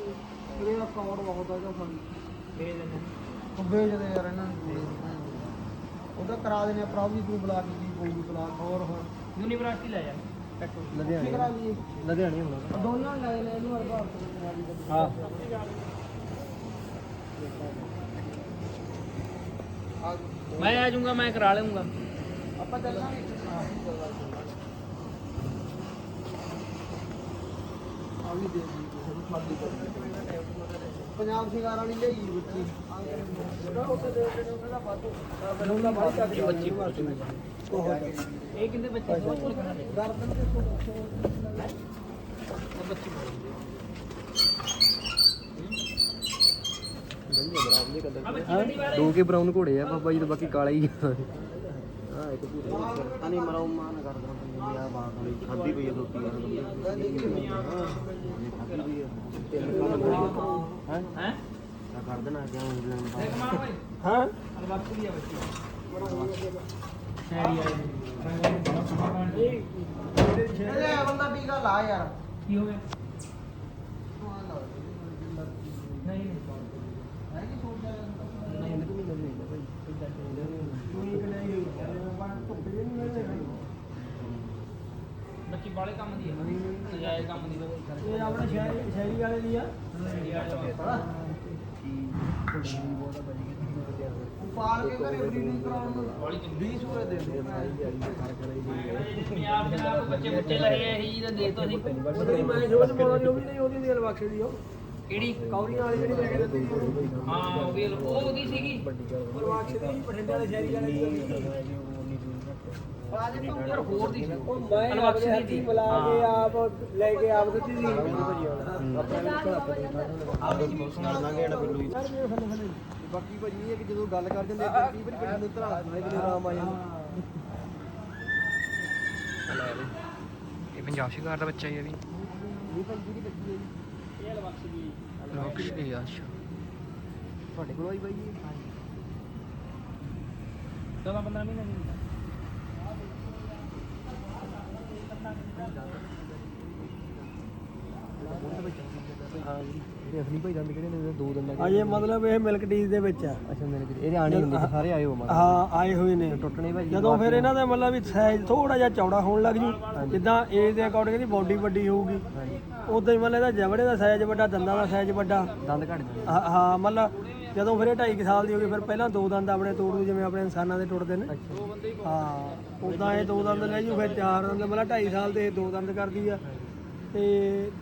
ਇਹਦਾ ਕੌੜ ਬਹੁਤ ਆ ਜੋ ਫੜੀ ਫੇਰ ਦਿੰਦੇ ਉਹ ਵੇਚਦੇ ਯਾਰ ਇਹਨਾਂ ਨੂੰ ਉਹਦਾ ਕਰਾ ਦੇਣੇ ਪ੍ਰਭੂ ਤੂੰ ਬੁਲਾ ਕੇ ਦੀ ਕੋਈ ਬੁਲਾ ਹੋਰ ਹੋਰ ਯੂਨੀਵਰਸਿਟੀ ਲੈ ਜਾ ਟੈਕੋ ਕੀ ਕਰਾ ਲਈਏ ਲੁਧਿਆਣੇ ਹੋਣਾ ਦੋਨਾਂ ਲੈ ਲੈ ਇਹਨੂੰ ਹਰ ਭਾਰਤ ਦੇ ਪੰਜਾਬੀ ਦੇ ਹਾਂ। ਆ ਮੈਂ ਆ ਜਾਊਂਗਾ ਮੈਂ ਕਰਾ ਲਵਾਂਗਾ ਆਪਾਂ ਚੱਲਾਂਗੇ ਆ ਵੀ ਦੇ ਪੰਜਾਬ ਸ਼ਿੰਗਾਰ ਵਾਲੀ ਲਈ ਬੱਚੀ। ਉੱਥੇ ਦੇ ਦੇ ਉਹਦਾ ਵਾਧੂ ਉਹਦਾ ਬਾਹਰ ਚੱਕ ਇਹ ਬੱਚੀ ਇਹ ਕਿੰਨੇ ਬੱਚੇ? ਸੀ ਉਹ ਕਿੰਨਾ ਦੇ ਗਰਦਨ ਤੇ ਸੋ ਉਹ ਬੱਚੀ ਦੋ ਕੇ ਬਰਾਊਨ ਘੋੜੇ ਆ ਬਾਬਾ ਜੀ ਤਾਂ ਬਾਕੀ ਕਾਲਾ ਹੀ ਆ। ਹਾਂ ਇੱਕ ਪਤਾ ਨਹੀਂ ਮਰਾਉ ਮਾਨ ਕਰਦਾ ਪੰਜ ਆ ਬਾਤ ਵਾਲੀ ਖਾਦੀ ਪਈ ਆ ਦੋਤੀ ਖਾਦੀ ਪਈ ਆ। ਹੈ? ਮੈਂ ਕਰ ਦੇਣਾ ਕਿਉਂ ਹਾਂ? ਬਾਪੂ ਦੀ ਆ ਬੱਚੀ। ਸ਼ਹਿਰੀ ਆਏ ਇਹ। ਬੰਦਾ ਟੀਕਾ ਲਾ ਯਾਰ। ਕੀ ਹੋ ਗਿਆ ਤੂੰ ਆ ਲਾ ਨਹੀਂ ਨਹੀਂ ਹੈ ਕਿ ਸੋਚ ਲਿਆ ਨਹੀਂ ਵਾਲੇ ਕੰਮ ਦੀ ਹੈ ਨਜਾਇਜ਼ ਕੰਮ ਦੀ ਇਹ ਆਪਣੇ ਸ਼ਹਿਰੀ ਸ਼ਹਿਰੀ ਵਾਲੇ ਦੀ ਆ। ਪਾਲ ਕੇ ਘਰੇ ਬਰੀਡਿੰਗ ਕਰਾਉਣ ਨੂੰ। 20 ਸੂਰੇ ਦੇ ਦੇ ਪੰਜਾਬ ਦੇ ਨਾਲ ਬੱਚੇ ਬੱਚੇ ਲਏ ਇਹੀ ਤਾਂ ਦੇਖ ਤੁਸੀਂ ਪਤਾ ਨਹੀਂ ਮੈਂ ਜੋ ਜਮਾਉਣਾ ਦੀ ਉਹ ਵੀ ਨਹੀਂ ਉਹਦੀ ਦੀ ਲਵਾਖੇ ਦੀ ਉਹ। ਕਿਹੜੀ? ਕੌਰੀਆਂ ਵਾਲੀ ਜਿਹੜੀ ਲੈ ਕੇ ਦਿੱਤੀ ਹਾਂ ਉਹ ਵੀ ਉਹ ਉਹਦੀ ਸੀਗੀ। ਲਵਾਖੇ ਦੀ ਬਠਿੰਡੇ ਵਾਲੇ ਸ਼ਹਿਰੀ ਵਾਲੇ ਦੀ ਬਾਜ ਤੋਂ ਯਾਰ ਹੋਰ ਦੀ ਸੀ ਉਹ ਮੈਂ ਆਪਣੇ ਹੱਥੀ ਬੁਲਾ ਕੇ ਆਪ ਲੈ ਕੇ ਆਪ ਦਿੱਤੀ ਸੀ। ਬਾਕੀ ਭਾਜੀ ਇਹ ਹੈ ਕਿ ਜਦੋਂ ਗੱਲ ਕਰ ਜਾਂਦੇ ਆ ਕਈ ਵਾਰੀ ਪਿੰਡ ਦੇ ਧਰਾ ਦਿੰਦੇ ਕਿ ਆਰਾਮ ਆ ਜਾਂਦਾ। ਇਹ ਪੰਜਾਬ ਸ਼ਿਕਾਰ ਦਾ ਬੱਚਾ ਹੀ ਹੈ ਵੀ। ਇਹ ਭਾਜੀ ਜਿਹੜੀ ਬੱਚੀ ਹੈ ਇਹ ਲਵਕਸ ਦੀ ਲੋਕਸ਼ ਦੀ ਅੱਛਾ। ਤੁਹਾਡੇ ਕੋਲ ਆਈ ਬਾਈ ਜੀ? ਦਵਾ 15 ਮਹੀਨੇ ਦੀ। ਜਿਹੜੇ ਅਸਲੀ ਭਾਈ ਦੰਦ ਕਿਹੜੇ ਨੇ? ਦੋ ਦੰਦ ਅਜੇ ਮਤਲਬ ਇਹ ਮਿਲਕ ਟੀਜ਼ ਦੇ ਵਿੱਚ ਆ। ਅੱਛਾ ਮੇਰੇ ਕੋਲ ਇਹਦੇ ਆਣੇ ਹੁੰਦੇ ਸਾਰੇ ਆਏ ਹੋ ਮਾਰੇ ਹਾਂ ਆਏ ਹੋਏ ਨੇ। ਟੁੱਟਣੇ ਭਾਜੀ ਜਦੋਂ ਫਿਰ ਇਹਨਾਂ ਦਾ ਮਤਲਬ ਵੀ ਸਾਈਜ਼ ਥੋੜਾ ਜਿਹਾ ਚੌੜਾ ਹੋਣ ਲੱਗ ਜੂ ਜਿੱਦਾਂ ਏਜ ਦੇ ਅਕੋਰਡਿੰਗ ਦੀ ਬਾਡੀ ਵੱਡੀ ਹੋਊਗੀ। ਉਦਾਂ ਹੀ ਮਤਲਬ ਇਹਦਾ ਜਬੜੇ ਦਾ ਸਾਈਜ਼ ਵੱਡਾ ਦੰਦਾਂ ਦਾ ਸਾਈਜ਼ ਵੱਡਾ। ਦੰਦ ਘਟ ਜਾਂਦੇ। ਹਾਂ, ਮਤਲਬ ਜਦੋਂ ਫਿਰ ਇਹ 2.5 ਸਾਲ ਦੀ ਹੋ ਗਈ ਫਿਰ ਪਹਿਲਾਂ ਦੋ ਦੰਦ ਆਪਣੇ ਤੋੜ ਦੂ ਜਿਵੇਂ ਆਪਣੇ ਇਨਸਾਨਾਂ ਦੇ ਟੁੱਟਦੇ ਨੇ। ਹਾਂ ਉਦਾਂ ਇਹ ਦੋ ਦੰਦ ਲੈ ਜੂ ਫਿਰ ਚਾਰ ਦੰਦ ਮਤਲਬ 2.5 ਸਾਲ ਦੇ ਦੋ ਦੰਦ ਕਰਦੀ ਆ। ਤੇ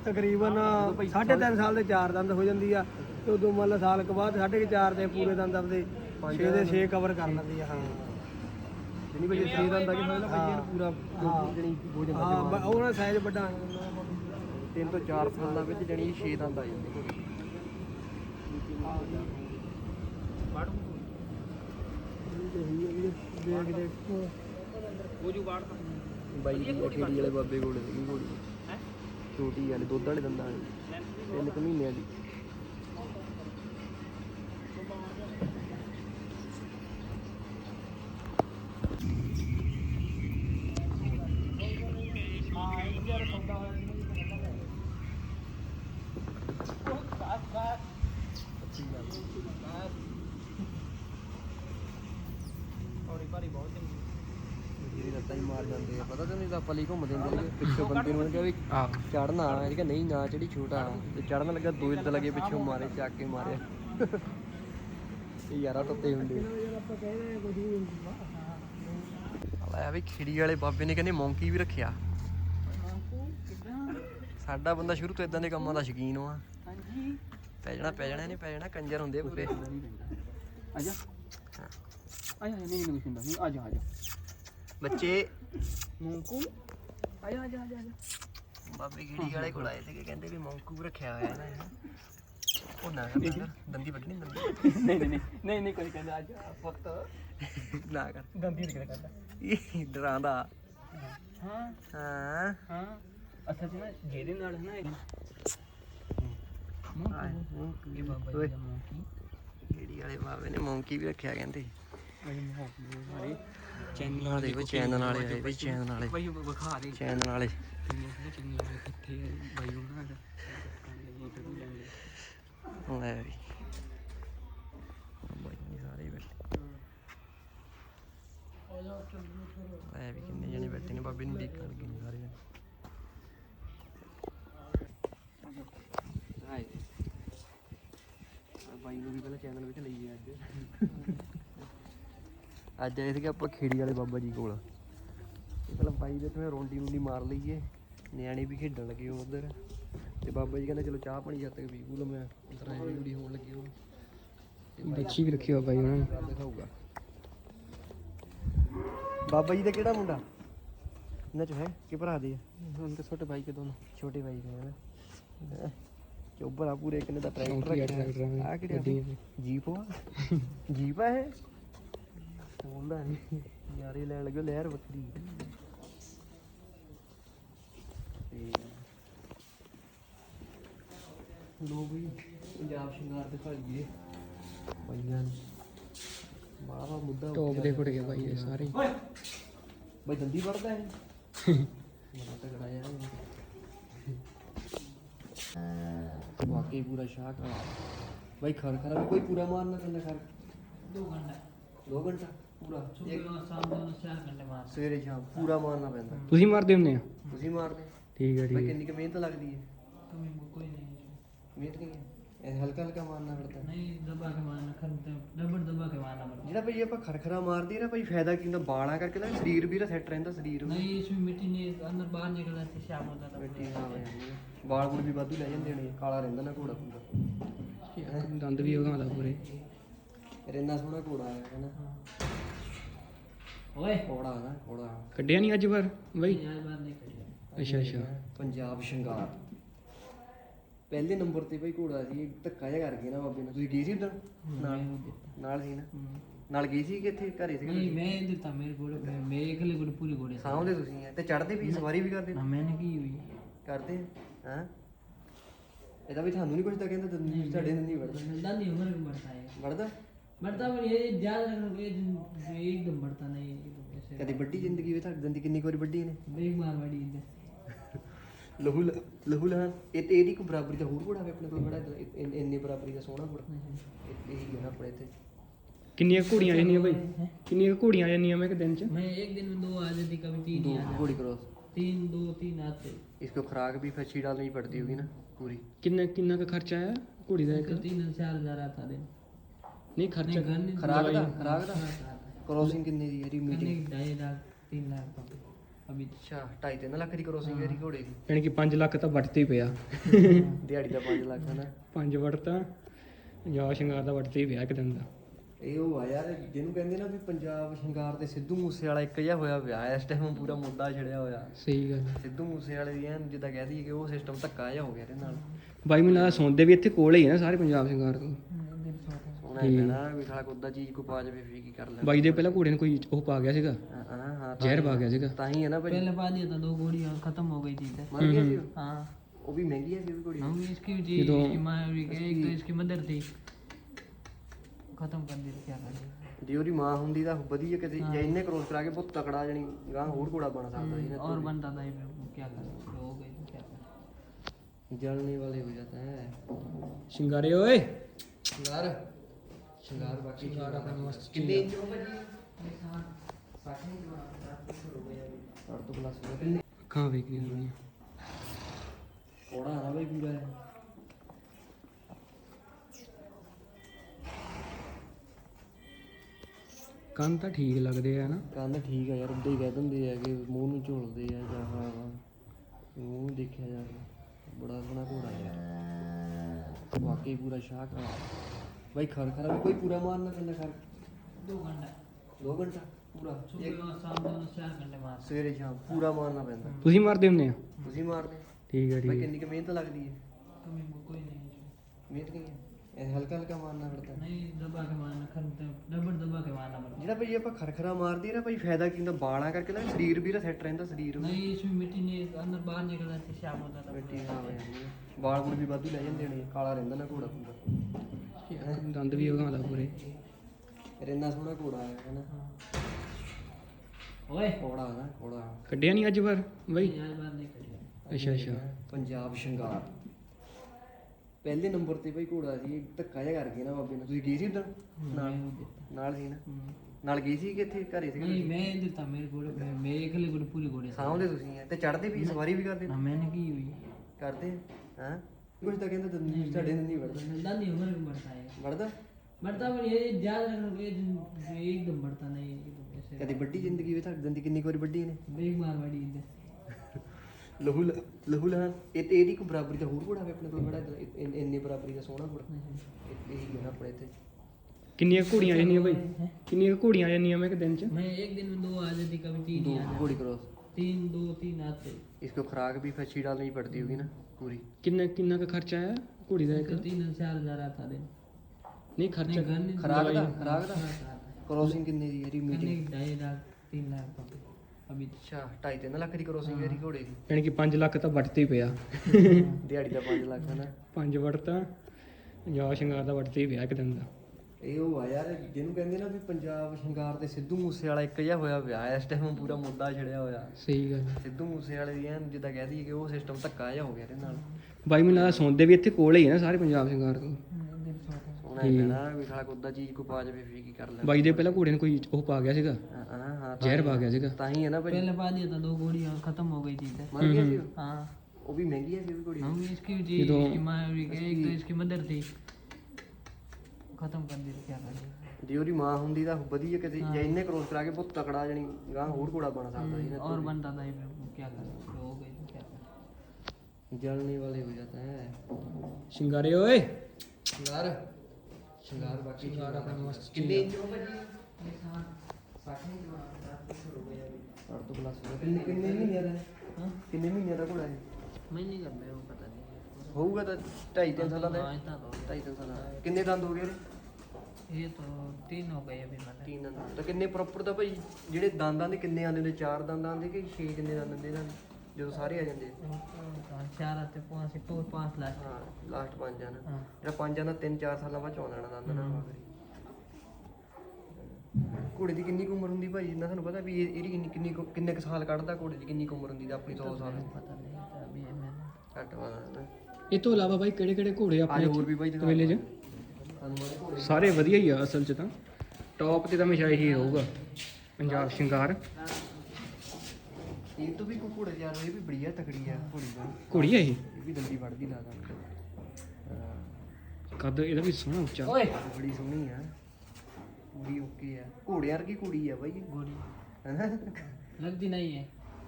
ਤਕਰੀਬਨ 3.5 ਸਾਲ ਦੇ ਚਾਰ ਦੰਦ ਹੋ ਜਾਂਦੀ ਆ ਤੇ ਉਦੋਂ ਮਤਲਬ ਸਾਲ ਕੁ ਬਾਅਦ 4.5 ਦੇ ਪੂਰੇ ਦੰਦ ਆਪਦੇ 6 ਦੇ 6 ਕਵਰ ਕਰ ਲੈਂਦੀ ਆ ਹਾਂ। ਜਿੰਨੀ ਭਾਜੀ ਛੇ ਦੰਦ ਆ ਕੇ ਲਾ ਭਾਜੀ ਇਹਨੂੰ ਪੂਰਾ। ਜਣੀ ਹੋ ਜਾਂਦਾ ਹਾਂ ਉਹਨਾਂ ਸਾਈਜ਼ ਵੱਡਾ। ਤਿੰਨ ਤੋਂ ਚਾਰ ਸਾਲਾਂ ਵਿੱਚ ਜਣੀ ਛੇ ਦੰਦ ਆ ਜਾਂਦੇ। ਦੇਖ ਦੇਖ ਉਹ ਜੂ ਬਾੜ ਤਾਂ ਬਾਈ ਵਾਲੇ ਬਾਬੇ ਕੋਲ ਸੀਗੀ ਘੋੜੀ। ਹੈ? ਛੋਟੀ ਵਾਲੀ ਦੁੱਧ ਵਾਲੇ ਦੰਦਾਂ ਵਾਲੀ। ਤਿੰਨ ਕੁ ਮਹੀਨਿਆਂ ਦੀ ਜਿਹੜੀ ਲੱਤਾਂ ਹੀ ਮਾਰ ਜਾਂਦੇ ਆ ਪਤਾ ਤੈਨੂੰ ਤਾਂ ਪਲੀ ਘੁੰਮਦੇ ਹੁੰਦੇ ਨੇ ਪਿੱਛੋਂ ਬੰਦੇ ਨੂੰ ਕਿਹਾ ਵੀ ਆਹ ਚੜਨਾ ਇਹ ਕਿ ਨਹੀਂ ਨਾ ਚੜੀ ਛੋਟਾ। ਤੇ ਚੜਨ ਲੱਗਾ ਦੋ ਇੱਦ ਲੱਗੇ ਪਿੱਛੋਂ ਮਾਰੇ ਚੱਕ ਕੇ ਮਾਰਿਆ। ਇਹ ਯਾਰਾ ਤੱਤੇ ਹੁੰਦੇ ਆ। ਵੀ ਖੇੜੀ ਵਾਲੇ ਬਾਬੇ ਨੇ ਕਹਿੰਦੇ ਮੌਂਕੀ ਵੀ ਰੱਖਿਆ। ਸਾਡਾ ਬੰਦਾ ਸ਼ੁਰੂ ਤੋਂ ਇਦਾਂ ਦੇ ਕੰਮਾਂ ਦਾ ਸ਼ੌਕੀਨ ਆ ਹਾਂਜੀ। ਪੈ ਜਾਣਾ ਪੈ ਜਾਣਾ ਨਹੀਂ ਪੈ ਜਾਣਾ ਕੰਜਰ ਹੁੰਦੇ ਆ ਪੂਰੇ। ਆਜਾ ਆਇਆ ਨਹੀਂ ਨਹੀਂ ਕੁਛ ਨਹੀਂ ਆਜਾ ਆਜਾ ਬੱਚੇ ਮੂੰਕੂ ਆਜਾ ਆਜਾ ਆਜਾ ਆਜਾ। ਬਾਬੇ ਖੇੜੀ ਵਾਲੇ ਕੋਲ ਆਏ ਸੀਗੇ ਕਹਿੰਦੇ ਵੀ ਮੌਂਕੂ ਰੱਖਿਆ ਹੋਇਆ ਇਹਨਾਂ ਨੇ ਉਹ ਨਾ ਕਰ, ਨਾ ਕਰ, ਦੰਦੀ ਵੱਢਣੀ ਦੰਦੀ ਨਹੀਂ ਨਹੀਂ ਨਹੀਂ ਨਹੀਂ ਨਹੀਂ ਕੋਈ ਕਹਿੰਦਾ ਆਜਾ ਪੁੱਤ ਨਾ ਕਰ। ਦੰਦੀ ਨਿਕਲ ਕਰਦਾ ਇਹ ਡਰਾਉਂਦਾ ਹਾਂ। ਹਾਂ। ਹਾਂ। ਅਸਲ 'ਚ ਨਾ ਜਿਹਦੇ ਨਾਲ ਹੈ ਨਾ ਇਹ ਆਏ, ਮੂੰਕੂ ਇਹ ਬਾਬਾ। ਜੀ ਦਾ ਮੂੰਕੀ ਖੇੜੀ ਵਾਲੇ ਬਾਬੇ ਨੇ ਮੌਂਕੀ ਵੀ ਰੱਖਿਆ ਕਹਿੰਦੇ। ਬਈ ਮੂੰਕੀ ਵਾਲੇ। ਚੈਨਲ ਆ ਦੇਖੋ ਚੈਨਲ ਵਾਲੇ ਆਏ ਵੀ ਚੈਨਲ ਵਾਲੇ। ਬਈ ਵਿਖਾ ਦੇ। ਚੈਨਲ ਵਾਲੇ। ਚੈਨਲ ਵਾਲੇ ਕਿੱਥੇ ਹੈ ਬਈ ਉਹਨਾਂ ਦਾ ਲੈ ਵੀ। ਬਾਈ ਸਾਰੇ ਬੈਠੇ। ਲੈ ਵੀ ਕਿੰਨੇ ਜਣੇ ਬੈਠੇ ਨੇ ਬਾਬੇ ਨੂੰ ਡੀਕਣ ਲੱਗੇ ਸਾਰੇ ਜਣੇ। ਹਾਏ ਬਾਈ ਨੂੰ ਵੀ ਪਹਿਲਾਂ ਚੈਨਲ ਵਿੱਚ ਲਈਏ ਅੱਜ। ਅੱਜ ਆਏ ਸੀਗੇ ਆਪਾਂ ਖੇੜੀ ਵਾਲੇ ਬਾਬਾ ਜੀ ਕੋਲ। ਤੇ ਪਹਿਲਾਂ ਬਾਈ ਦੇ ਤੋਂ ਰੋਂਡੀ ਰੁੰਡੀ ਮਾਰ ਲਈਏ ਨਿਆਣੇ ਵੀ ਖੇਡਣ ਲੱਗੇ ਉਧਰ। ਤੇ ਬਾਬਾ ਜੀ ਕਹਿੰਦੇ ਚਲੋ ਚਾਹ ਪਾਣੀ ਜਦ ਤੱਕ ਪੀ ਲਓ ਮੈਂ। ਅੰਦਰ ਆਈ ਜੁੜੀ ਹੋਣ ਲੱਗੀ ਉਹ ਦੇਖੀ ਵੀ ਰੱਖੀ ਬਾਬਾ ਜੀ ਉਹਨਾਂ ਨੇ ਦਿਖਾਊਗਾ। ਬਾਬਾ ਜੀ ਦਾ ਕਿਹੜਾ ਮੁੰਡਾ? ਇਹਨਾਂ ਚ ਹੈ? ਕਿ ਭਰਾ ਦੇ ਹੁਣ ਤਾਂ ਛੋਟੇ ਭਾਈ ਕੇ ਦੋਨੋਂ। ਛੋਟੇ ਬਾਈ ਦੇ ਹਨ ਚੋਬਰਾ ਪੂਰੇ ਕਿੰਨੇ ਦਾ ਟਰੈਕਟਰ ਆ ਰੱਖਿਆ। ਟਰੈਕਟਰ ਆ ਕਿਹੜਾ ਜੀਪ ਆ? ਜੀਪ ਆ ਇਹ? ਬੋਲਦਾ ਨਹੀਂ ਯਾਰੇ ਲੈਣ ਲੱਗੋ ਲਹਿਰ ਵੱਖਰੀ। ਤੇ ਲੋ ਵੀ ਪੰਜਾਬ ਸ਼ਿੰਗਾਰ ਦਿਖਾਈਏ ਭਾਈਆਂ ਬਾਵਾ ਮੁੱਦਾ ਟੌਪ ਦੇ। ਫੁੱਟ ਗਏ ਭਾਈ ਇਹ ਸਾਰੇ। ਬਈ ਦੰਦੀ ਵੜਦਾ ਹੈ ਬੜਾ ਤਗੜਾ ਯਾਰ ਵਾਕਈ ਪੂਰਾ ਸ਼ਾਹ ਕਰਾ ਬਈ ਖਰ ਖਰਾ ਵੀ ਕੋਈ ਪੂਰਾ ਮਾਰਨਾ ਪੈਂਦਾ ਖਰ? 2 ਘੰਟਾ। 2 ਘੰਟਾ? ਪੂਰਾ ਸੁਬਹ ਨੂੰ ਸ਼ਾਮ ਨੂੰ 4 ਘੰਟੇ ਮਾਰ ਸਵੇਰੇ ਸ਼ਾਮ ਪੂਰਾ ਮਾਰਨਾ ਪੈਂਦਾ ਤੁਸੀਂ ਮਾਰਦੇ ਹੁੰਦੇ ਆ ਤੁਸੀਂ ਮਾਰਦੇ ਠੀਕ ਹੈ ਬਈ ਠੀਕ ਹੈ ਕਿੰਨੀ ਕੁ ਮਿਹਨਤ ਲੱਗਦੀ ਹੈ कमी कोई नहीं ਮਿਹਨਤ ਨਹੀਂ ਹੈ ਇਹ ਹਲਕਾ ਹਲਕਾ ਮਾਰਨਾ ਪੜਦਾ नहीं दबा के मारना खरीदते रबड़ दबा के मारना पड़ता ਜਿਹੜਾ ਭਾਈ ਆਪਾਂ ਖਰਖਰਾ ਮਾਰਦੇ ਨਾ ਭਾਈ ਫਾਇਦਾ ਕੀ ਹੁੰਦਾ ਬਾਲਾਂ ਕਰਕੇ ਨਾ ਸਰੀਰ ਵੀ ਸੈੱਟ ਰਹਿੰਦਾ ਸਰੀਰ ਵੀ। नहीं इसमें मिट्टी नहीं अंदर बाहर निकल जाती शाम होता था ਮਿੱਟੀ ਹਾਂ ਹੋ ਜਾਂਦੀ ਹੈ। ਵਾਲ ਵੂਲ ਵੀ ਵਾਧੂ ਲੈ ਜਾਂਦੇ ਨੇ ਕਾਲਾ ਰਹਿੰਦਾ ਨਾ ਘੋੜਾ ਪੂਰਾ ਦੰਦ ਵੀ ਉਗਾਉਂਦਾ ਪੂਰੇ ਰੇਨਾ ਸੋਹਣਾ ਘੋੜਾ ਹੈ ਹੈ ਨਾ ਓਏ। ਕੋੜਾ ਨਾ ਕੋੜਾ ਕੱਢਿਆ ਨਹੀਂ ਅੱਜ ਪਰ ਬਈ। ਯਾਰ ਬਾਤ ਨਹੀਂ ਕੱਢਿਆ। ਅੱਛਾ ਅੱਛਾ। ਪੰਜਾਬ ਸ਼ਿੰਗਾਰ। ਪਹਿਲੇ ਨੰਬਰ ਤੇ ਬਈ ਘੋੜਾ ਸੀ ਧੱਕਾ ਜਿਹਾ ਕਰ ਗਿਆ ਨਾ ਬਾਬੇ ਨਾਲ। ਤੁਸੀਂ ਗਈ ਸੀ ਉਦੋਂ ਨਾਲ? ਨਾਲ ਸੀ ਨਾ? ਨਾਲ ਗਈ ਸੀ ਕਿ ਇੱਥੇ ਘਰੇ ਸੀ? ਨਹੀਂ ਮੈਂ ਇਹਦੇ ਤਾਂ ਮੇਰੇ ਕੋਲ ਮੇਰੇ ਇਕੱਲੇ ਕੋਲ ਪੂਰੇ ਘੋੜੇ ਸਾਹਮਣੇ ਤੁਸੀਂ ਆ ਤੇ ਚੜਦੇ ਵੀ ਸਵਾਰੀ ਵੀ ਕਰਦੇ? ਨਾ ਮੈਨੇ ਕੀ ਹੋਈ। ਕਰਦੇ? ਹਾਂ? ਇਹਦਾ ਵੀ ਤੁਹਾਨੂੰ ਨਹੀਂ ਕੁਝ ਤਾਂ ਕਹਿੰਦਾ ਤੁਹਾਡੇ ਨੂੰ ਨਹੀਂ ਵੜਦਾ। ਮਿਲਦਾ ਨਹੀਂ ਉਮਰ ਨੂੰ ਵੜਦਾ ਹੈ ਵੜਦਾ? बढ़ता पर ये ज्यादा रखना ये दिन- ये एकदम बढ़ता नहीं एकदम ऐसे ਕਦੀ ਵੱਡੀ ਜ਼ਿੰਦਗੀ ਵਿੱਚ ਤੁਹਾਡੀ ਦੰਦੀ ਕਿੰਨੀ ਕੁ वारी ਵੱਡੀ ਨੇ एक बार बड़ी इधर ਲਹੂ ਲ- ਲਹੂ ਲਹਾਨ ਇਹ ਤੇ ਇਹਦੀ ਕੋਈ ਬਰਾਬਰੀ ਦਾ ਹੋਰ ਘੋੜਾ ਹੋਵੇ ਆਪਣੇ ਕੋਲ ਬੜਾ ਏਦਾਂ, ਇਨ- ਇੰਨੀ ਬਰਾਬਰੀ ਦਾ ਸੋਹਣਾ ਘੋੜਾ ਇਹ ਇਹੀ ਹੈ ਨਾ ਆਪਣੇ ਇੱਥੇ ਕਿੰਨੀਆਂ ਘੋੜੀਆਂ ਆ ਜਾਂਦੀਆਂ ਬਈ ਕਿੰਨੀਆਂ ਘੋੜੀਆਂ ਆ ਜਾਂਦੀਆਂ ਮੈਂ ਇੱਕ ਦਿਨ ਚ मैं एक दिन में दो आ जाती कभी तीन दो ही आ जाती घोड़ी क्रॉस तीन दो तीन आते इसको खुराक भी अच्छी डालनी पड़ती होगी ना पूरी ਕਿੰਨਾ ਕਿੰਨਾ ਕੁ ਖਰਚਾ ਆਇਆ ਘੋੜੀ ਦਾ ਇੱਕ तो तीन चार हजार आता दिन ਨਹੀਂ ਖਰਚਾ नहीं घर नहीं खुराक दा खुराक दा आता क्रॉसिंग कितने दी है करने मीटिंग की ढाई लाख तीन लाख तक अभी अच्छा ढाई तीन लाख की क्रॉसिंग है घोड़े की ਯਾਨੀ ਕਿ 5 ਲੱਖ ਤਾਂ ਵੱਟ ਤੇ ਹੀ ਪਿਆ ਦਿਹਾੜੀ ਦਾ 5 ਲੱਖ ਹੈ ਨਾ ਪੰਜ ਵੱਟ ਤਾਂ ਜਾ ਸ਼ਿੰਗਾਰ ਦਾ ਵੱਟ ਤੇ ਹੀ ਪਿਆ ਇੱਕ ਦਿਨ ਦਾ ਇਹ ਉਹ ਆ ਯਾਰ ਜਿਹਨੂੰ ਕਹਿੰਦੇ ਨਾ ਵੀ ਪੰਜਾਬ ਸ਼ਿੰਗਾਰ ਤੇ ਸਿੱਧੂ ਮੂਸੇ ਵਾਲਾ ਇੱਕ ਜਿਹਾ ਹੋਇਆ ਵਿਆਹ ਇਸ ਟਾਈਮ ਪੂਰਾ ਮੁੱਦਾ ਛੜਿਆ ਹੋਇਆ ਸਹੀ ਗੱਲ ਸਿੱਧੂ ਮੂਸੇ ਵਾਲੇ ਦੀ ਐਨ ਜਿੱਦਾਂ ਕਹਿ ਦਈਏ ਕਿ ਉਹ ਸਿਸਟਮ ਧੱਕਾ ਜਿਹਾ ਹੋ ਗਿਆ ਇਹਦੇ ਨਾਲ ਬਾਈ ਮੈਨੂੰ ਲੱਗਦਾ ਸੌਂਦੇ ਵੀ ਇੱਥੇ ਕੋਲ ਹੀ ਆ ਨਾ ਸਾਰੇ ਪੰਜਾਬ ਸ਼ਿੰਗਾਰ ਤੋਂ ਉਹਨਾਂ ਨੇ ਕਹਿਣਾ ਵੀ ਸਾਲਾ ਕੋਈ ਉਦਾਂ ਚੀਜ਼ ਕੋ ਪਾ ਜਾਵੇ ਫੇਰ ਕੀ ਕਰ ਲੈਣਾ। ਬਾਈ ਦੇ ਪਹਿਲਾਂ ਘੋੜੇ ਨੂੰ ਕੋਈ ਉਹ ਪਾ ਗਿਆ ਸੀਗਾ? ਹਾਂ, ਹਾਂ ਹਾਂ ਤਾਂ- ਜ਼ਹਿਰ ਪਾ ਗਿਆ ਸੀਗਾ। ਤਾਂ ਹੀ ਹੈ ਨਾ ਭਾਈ पहले बाद ये था दो गोली और खत्म हो गई थी इधर ਮਰ ਗਿਆ ਸੀ ਉਹ? हाँ ਉਹ ਵੀ ਮਹਿੰਗੀ ਹੈ ਸੀ ਉਹ ਕੁੜੀ हम भी इसकी जी ये तो- इसकी माँ भी गई एक तो इसकी मदर थी खत्म कर दी क्या कर दिया। ਜੇ ਉਹਦੀ ਮਾਂ ਹੁੰਦੀ ਤਾਂ ਵਧੀਆ ਕਿਤੇ ਜੇ ਇੰਨੇ ਕਰੋਸ ਕਰਾ ਕੇ ਬਹੁਤ ਤਕੜਾ ਜਣੀ ਗਾਂ ਹੋਰ ਘੋੜਾ ਬਣ ਸਕਦਾ ਸੀ और बनता था ये भी, क्या कर जो हो गई तो क्या कर ਜਲਨੇ ਵਾਲੇ ਹੋ ਜਾਂਦਾ ਹੈ ਸ਼ਿੰਗਾਰੇ ਓਏ। ਯਾਰ ਸ਼ਿੰਗਾਰ ਬਾਕੀ ਸ਼ਿੰਗਾਰ ਆਪਣਾ ਮਸਤ ਕਿੰਨੇ ਇੰਚ ਹੋ ਭਾਜੀ 60 ਤੋਂ ਪਲੱਸ ਹੋ ਕਿੰਨੇ ਅੱਖਾਂ ਵੇਖੀਆਂ ਹੋਣੀਆਂ ਕੋੜਾ ਨਾ ਬਈ ਪੂਰਾ। ਕੰਨ ਤਾਂ ਠੀਕ ਲੱਗਦੇ ਆ ਨਾ। ਕੰਨ ਠੀਕ ਆ ਯਾਰ ਉੱਦਾਂ ਹੀ ਕਹਿ ਦਿੰਦੇ ਆ ਕਿ ਮੂੰਹ ਨੂੰ ਝੋਲਦੇ ਆ ਜਾਂ ਹਾਂ ਹਾਂ। ਮੂੰਹ ਦੇਖਿਆ ਜਾਵੇ ਬੜਾ ਸੋਹਣਾ ਘੋੜਾ ਯਾਰ। ਵਾਕਈ ਪੂਰਾ ਸ਼ਾਹਕਾਰ। ਬਾਈ ਖਰ ਖਰਾ ਵੀ ਕੋਈ ਪੂਰਾ ਮਾਰਨਾ ਪੈਂਦਾ ਖਰ दो घंटा 2 ਘੰਟਾ ਪੂਰਾ सुबह और शाम दोनों चार घंटे मार ਸਵੇਰੇ ਸ਼ਾਮ ਪੂਰਾ ਮਾਰਨਾ ਪੈਂਦਾ ਤੁਸੀਂ ਮਾਰਦੇ ਹੁੰਦੇ ਆ ਤੁਸੀਂ ਮਾਰਦੇ ਠੀਕ ਹੈ ਬਾਈ ਠੀਕ ਹੈ ਕਿੰਨੀ ਕੁ ਮਿਹਨਤ ਲੱਗਦੀ ਹੈ कमी कोई नहीं है इसमें। ਮਿਹਨਤ ਨਹੀਂ ਹੈ ਇਹ ਹਲਕਾ ਹਲਕਾ ਮਾਰਨਾ ਪੜਦਾ नहीं दबा के मारना खरीदते रबड़ दबा के मारना पड़ता ਜਿਹੜਾ ਭਾਈ ਆਪਾਂ ਖਰਖਰਾ ਮਾਰਦੇ ਆ ਨਾ ਭਾਈ ਫਾਇਦਾ ਕੀ ਹੁੰਦਾ ਬਾਲਾਂ ਕਰਕੇ ਨਾ ਸਰੀਰ ਵੀ ਸੈੱਟ ਰਹਿੰਦਾ ਸਰੀਰ ਵੀ। नहीं इसमें मिट्टी नहीं अंदर बाहर निकल जाती शाम होता था ਮਿੱਟੀ ਹਾਂ ਹੋ ਜਾਂਦੀ ਹੈ ਵਾਲ ਵੂਲ ਵੀ ਵਾਧੂ ਲੈ ਜਾਂਦੇ ਨੇ ਕਾਲਾ ਰਹਿੰਦਾ ਨਾ ਘੋੜਾ ਪੂਰਾ ਦੰਦ ਵੀ ਉਗਾਉਂਦਾ ਪੂਰੇ ਰੇਨਾ ਸੋਹਣਾ ਘੋੜਾ ਹੈ ਹੈ ਨਾ ओए ਘੋੜਾ ਨਾ ਘੋੜਾ ਕੱਢਿਆ ਨਹੀਂ ਅੱਜ ਵਾਰ ਬਈ यार बात नहीं करी ਅੱਛਾ ਅੱਛਾ ਪੰਜਾਬ ਸ਼ਿੰਗਾਰ ਪਹਿਲੇ ਨੰਬਰ ਤੇ ਭਾਈ ਘੋੜਾ ਸੀ ਧੱਕਾ ਜਿਹਾ ਕਰ ਗਿਆ ਨਾ ਬਾਬੇ ਨੇ ਤੁਸੀਂ ਗਏ ਸੀ ਉਧਰ ਨਾਲ ਨਾਲ ਸੀ ਨਾ ਨਾਲ ਗਈ ਸੀ ਕਿ ਇੱਥੇ ਘਰੇ ਸੀ नहीं मैं देता मेरे घोड़े पे मैं अकेले घोड़े पूरे घोड़े से ਸਾਹਮਣੇ ਤੁਸੀਂ ਹੈ ਤੇ ਚੜਦੇ ਵੀ ਸਵਾਰੀ ਵੀ ਕਰਦੇ हाँ मैंने की हुई ਕਰਦੇ ਹਾਂ ਕੁਝ ਤਾਂ ਕਹਿੰਦਾ ਦੰਦੀ ਤੁਹਾਡੇ ਦੰਦੀ ਵੜਦਾ दादी उम्र में बढ़ता है ਵੜਦਾ बढ़ता पर ये ज्यादा रखना ये दिन- ये एकदम बढ़ता नहीं एकदम ऐसे ਕਦੀ ਵੱਡੀ ਜ਼ਿੰਦਗੀ ਵਿੱਚ ਤੁਹਾਡੀ ਦੰਦੀ ਕਿੰਨੀ ਕੁ ਵਾਰੀ ਵੱਡੀ ਨੇ एक बार बड़ी इधर ਲਹੂ ਲ- ਲਹੂ ਲਹਾਨ ਇਹ ਤੇ ਇਹਦੀ ਕੋਈ ਬਰਾਬਰੀ ਦਾ ਹੋਰ ਘੋੜਾ ਹੋਵੇ ਆਪਣੇ ਕੋਲ ਬੜਾ ਏਦਾਂ, ਇ- ਇੰਨੀ ਬਰਾਬਰੀ ਦਾ ਸੋਹਣਾ ਘੋੜਾ ਇਹ- ਇਹੀ ਹੈ ਨਾ ਆਪਣੇ ਇੱਥੇ ਕਿੰਨੀਆਂ ਘੋੜੀਆਂ ਆ ਜਾਂਦੀਆਂ ਬਈ ਕਿੰਨੀਆਂ ਘੋੜੀਆਂ ਆ ਜਾਂਦੀਆਂ ਮੈਂ ਇੱਕ ਦਿਨ ਚ मैं एक दिन में दो आ जाती कभी तीन दो ही आ जाती घोड़ी क्रॉस तीन दो तीन आते इसको खुराक भी अच्छी डालनी पड़ती होगी ना पूरी ਕਿੰਨਾ ਕਿੰਨਾ ਕੁ ਖਰਚਾ ਆਇਆ ਘੋੜੀ ਦਾ ਇੱਕ तो तीन चार हजार आता दिन ਨਹੀਂ ਖਰਚਾ घर नहीं खुराक दा खुराक दा आता है। क्रॉसिंग कितने दी है करने मीटिंग की ढाई लाख तीन लाख तक अभी अच्छा ढाई तीन लाख की क्रॉसिंग है घोड़े की ਯਾਨੀ ਕਿ 5 ਲੱਖ ਤਾਂ ਵੱਟ ਤੇ ਹੀ ਪਿਆ ਦਿਹਾੜੀ ਦਾ 5 ਲੱਖ ਹੈ ਨਾ ਪੰਜ ਵੱਟ ਤਾਂ ਜਾ ਸ਼ਿੰਗਾਰ ਦਾ ਵੱਟ ਤੇ ਹੀ ਪਿਆ ਇੱਕ ਦਿਨ ਦਾ ਇਹ ਉਹ ਆ ਯਾਰ ਜਿਹਨੂੰ ਕਹਿੰਦੇ ਨਾ ਵੀ ਪੰਜਾਬ ਸ਼ਿੰਗਾਰ ਤੇ ਸਿੱਧੂ ਮੂਸੇ ਵਾਲਾ ਇੱਕ ਜਿਹਾ ਹੋਇਆ ਵਿਆਹ ਇਸ ਟਾਈਮ ਪੂਰਾ ਮੁੱਦਾ ਛੜਿਆ ਹੋਇਆ ਸਹੀ ਗੱਲ ਸਿੱਧੂ ਮੂਸੇ ਵਾਲੇ ਦੀ ਐਨ ਜਿੱਦਾਂ ਕਹਿ ਦਈਏ ਕਿ ਉਹ ਸਿਸਟਮ ਧੱਕਾ ਜਿਹਾ ਹੋ ਗਿਆ ਇਹਦੇ ਨਾਲ ਬਾਈ ਮੈਨੂੰ ਲੱਗਦਾ ਸੌਂਦੇ ਵੀ ਇੱਥੇ ਕੋਲ ਹੀ ਆ ਨਾ ਸਾਰੇ ਪੰਜਾਬ ਸ਼ਿੰਗਾਰ ਤੋਂ ਸੋਹਣਾ ਉਹਨਾਂ ਨੇ ਕਹਿਣਾ ਵੀ ਸਾਲਾ ਕੋਦਾ ਚੀਜ਼ ਕੋ ਪਾ ਜਾਵੇ ਫੇਰ ਕੀ ਕਰ ਲੈ ਬਾਈ ਦੇ ਪਹਿਲਾਂ ਘੋੜੇ ਨੂੰ ਕੋਈ ਉਹ ਪਾ ਗਿਆ ਸੀਗਾ ਹਾਂ ਹਾਂ ਹਾਂ ਤਾਂ ਜ਼ਹਿਰ ਪਾ ਗਿਆ ਸੀਗਾ ਤਾਂ ਹੀ ਹੈ ਨਾ ਭਾਈ पहले पा दिया था दो गोलियां खत्म हो गई थी इधर। ਮਰ ਗਿਆ ਸੀ ਉਹ? हाँ ਉਹ ਵੀ ਮਹਿੰਗੀ ਹੈ ਸੀ ਉਹ ਵੀ ਕੁੜੀ हम इसकी जी ये तो- इसकी माँ भी गई, एक तो इसकी मदर थी खत्म कर दी तो क्या कर दिया ਜੇ ਉਹਦੀ ਮਾਂ ਹੁੰਦੀ ਤਾਂ ਵਧੀਆ ਕਿਤੇ ਜੇ ਇੰਨੇ ਕ੍ਰੋਸ ਕਰਾ ਕੇ ਬਹੁਤ ਤਕੜਾ ਜਣੀ ਗਾਂ ਹੋਰ ਘੋੜਾ ਬਣ ਸਕਦਾ ਸੀ ਨਾ और बनता था ये क्या कर हो गई तो क्या कर ਜਲਨੇ ਵਾਲੇ ਹੋ ਜਾਂਦਾ ਹੈ ਸ਼ਿੰਗਾਰੇ ਓਏ ਸ਼ਿੰਗਾਰ ਸ਼ਿੰਗਾਰ ਬਾਕੀ ਸ਼ਿੰਗਾਰ ਆਪਣਾ ਮਸਤ ਕਿੰਨੇ ਇੰਚ ਹੋ ਭਾਜੀ 60 ਤੋਂ ਪਲੱਸ ਕਿੰਨੇ ਕਿੰਨੇ ਮਹੀਨਿਆਂ ਦਾ ਹੈ? ਕਿੰਨੇ ਮਹੀਨਿਆਂ ਦਾ ਘੋੜਾ ਹੈ मैं नहीं कर रहा वो पता नहीं ਹੋਊਗਾ ਤਾਂ 2.5 3 ਸਾਲਾਂ ਦਾ हाँ इतना तो 2.5 3 ਸਾਲਾਂ ਦਾ ਕਿੰਨੇ ਦੰਦ ਹੋ ਗਏ ਇਹਦੇ? ये तो तीन हो गए अभी मतलब ਤਿੰਨ ਦੰਦ ਤਾਂ ਕਿੰਨੇ ਪ੍ਰੋਪਰ ਤਾਂ ਭਾਈ ਜਿਹੜੇ ਦੰਦਾਂ ਦੇ ਕਿੰਨੇ ਆਉਂਦੇ ਨੇ ਚਾਰ ਦੰਦ ਆਉਂਦੇ ਕਿ 6 ਕਿੰਨੇ ਦੰਦ ਆਉਂਦੇ ਇਹਨਾਂ ਦੇ ਜਦੋਂ ਸਾਰੇ ਆ ਜਾਂਦੇ ਆ? चार आते पाँच से पाँच पाँच लाख ਹਾਂ ਲਾਸਟ ਪੰਜ ਆ ਨਾ हाँ ਜਿਹੜਾ ਪੰਜ ਆ ਨਾ 3-4 ਸਾਲਾਂ ਬਾਅਦ ਚ ਆਉਂਦਾ ਨਾ ਦੰਦ ਨਾ ਆਖਰੀ ਘੋੜੇ ਦੀ ਕਿੰਨੀ ਕੁ ਉਮਰ ਹੁੰਦੀ ਭਾਈ ਜਿੰਨਾ ਤੁਹਾਨੂੰ ਪਤਾ ਵੀ ਇਹ- ਇਹਦੀ ਕਿੰਨੀ ਕਿੰਨੀ ਕੁ- ਕਿੰਨੇ ਕੁ ਸਾਲ ਕੱਢਦਾ ਘੋੜੇ ਦੀ ਕਿੰਨੀ ਕੁ ਉਮਰ ਹੁੰਦੀ ਦਾ ਆਪਣੀ 100 ਸਾਲ पता नहीं था अभी ये मैंने ਘੱਟ ਵਾਲਾ ਇਹ ਤੋਂ ਇਲਾਵਾ ਬਾਈ ਕਿਹੜੇ ਕਿਹੜੇ ਘੋੜੇ ਆਪਣੇ ਅੱਜ ਹੋਰ ਵੀ ਬਾਈ ਦਿਖਾ ਕਵੇਲੇ 'ਚ ਸਾਨੂੰ ਮਾੜੇ ਘੋੜੇ ਸਾਰੇ ਵਧੀਆ ਹੀ ਆ ਅਸਲ 'ਚ ਤਾਂ। ਟੌਪ ਤੇ ਤਾਂ ਹਮੇਸ਼ਾ ਇਹੀ ਰਹੂਗਾ। ਪੰਜਾਬ ਸ਼ਿੰਗਾਰ। ਇਹ ਤੋਂ ਵੀ ਕੋ ਘੋੜੇ ਯਾਰ ਇਹ ਵੀ ਬੜੀਆ ਤਕੜੀ ਆ ਘੋੜੀ ਦਾ ਘੋੜੀ ਆ ਇਹ? ਇਹ ਵੀ ਦੰਦੀ ਵੜਦੀ ਲਾਦਾ ਕੱਦ ਇਹਦਾ ਵੀ ਸੋਹਣਾ ਉੱਚਾ। ਓਏ! ਬੜੀ ਸੋਹਣੀ ਆ। ਬੜੀ ਓਕੇ ਆ। ਘੋੜੇ ਵਰਗੀ ਕੁੜੀ ਆ ਬਾਈ। ਘੋੜੀ ਲੱਗਦੀ ਨਹੀਂ ਹੈ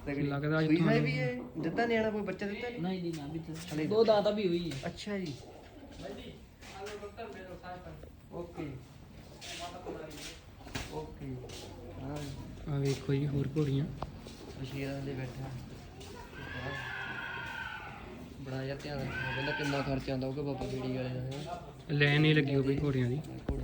ਲੇਕਿਨ ਲੱਗਦਾ ਅੱਜ ਤੁਹਾਨੂੰ ਵੀ ਇਹ? ਦਿੱਤਾ ਨਿਆਣਾ ਕੋਈ? ਬੱਚਾ ਦਿੱਤਾ ਨਹੀਂ? ਨਹੀਂ ਨਾ ਵੀ ਦੋ ਦਾਤਾ ਵੀ ਹੋਈ ਹੈ। ਅੱਛਾ ਜੀ। ਓਕੇ। ਓਕੇ। ਹਾਂ ਆ ਵੇਖੋ ਜੀ ਹੋਰ ਘੋੜੀਆਂ। ਦੇ ਬੈਠਾ ਬੜਾ ਯਾਰ ਧਿਆਨ ਰੱਖਣਾ ਪੈਂਦਾ ਕਿੰਨਾ ਖਰਚ ਆਉਂਦਾ ਹੋਊਗਾ ਬਾਬਾ ਬੇੜੀ ਵਾਲੇ ਦਾ। ਹੈਂ। ਲੈਣ ਹੀ ਲੱਗੀ ਹੋ ਬਈ ਘੋੜੀਆਂ ਦੀ। ਘੋੜੇ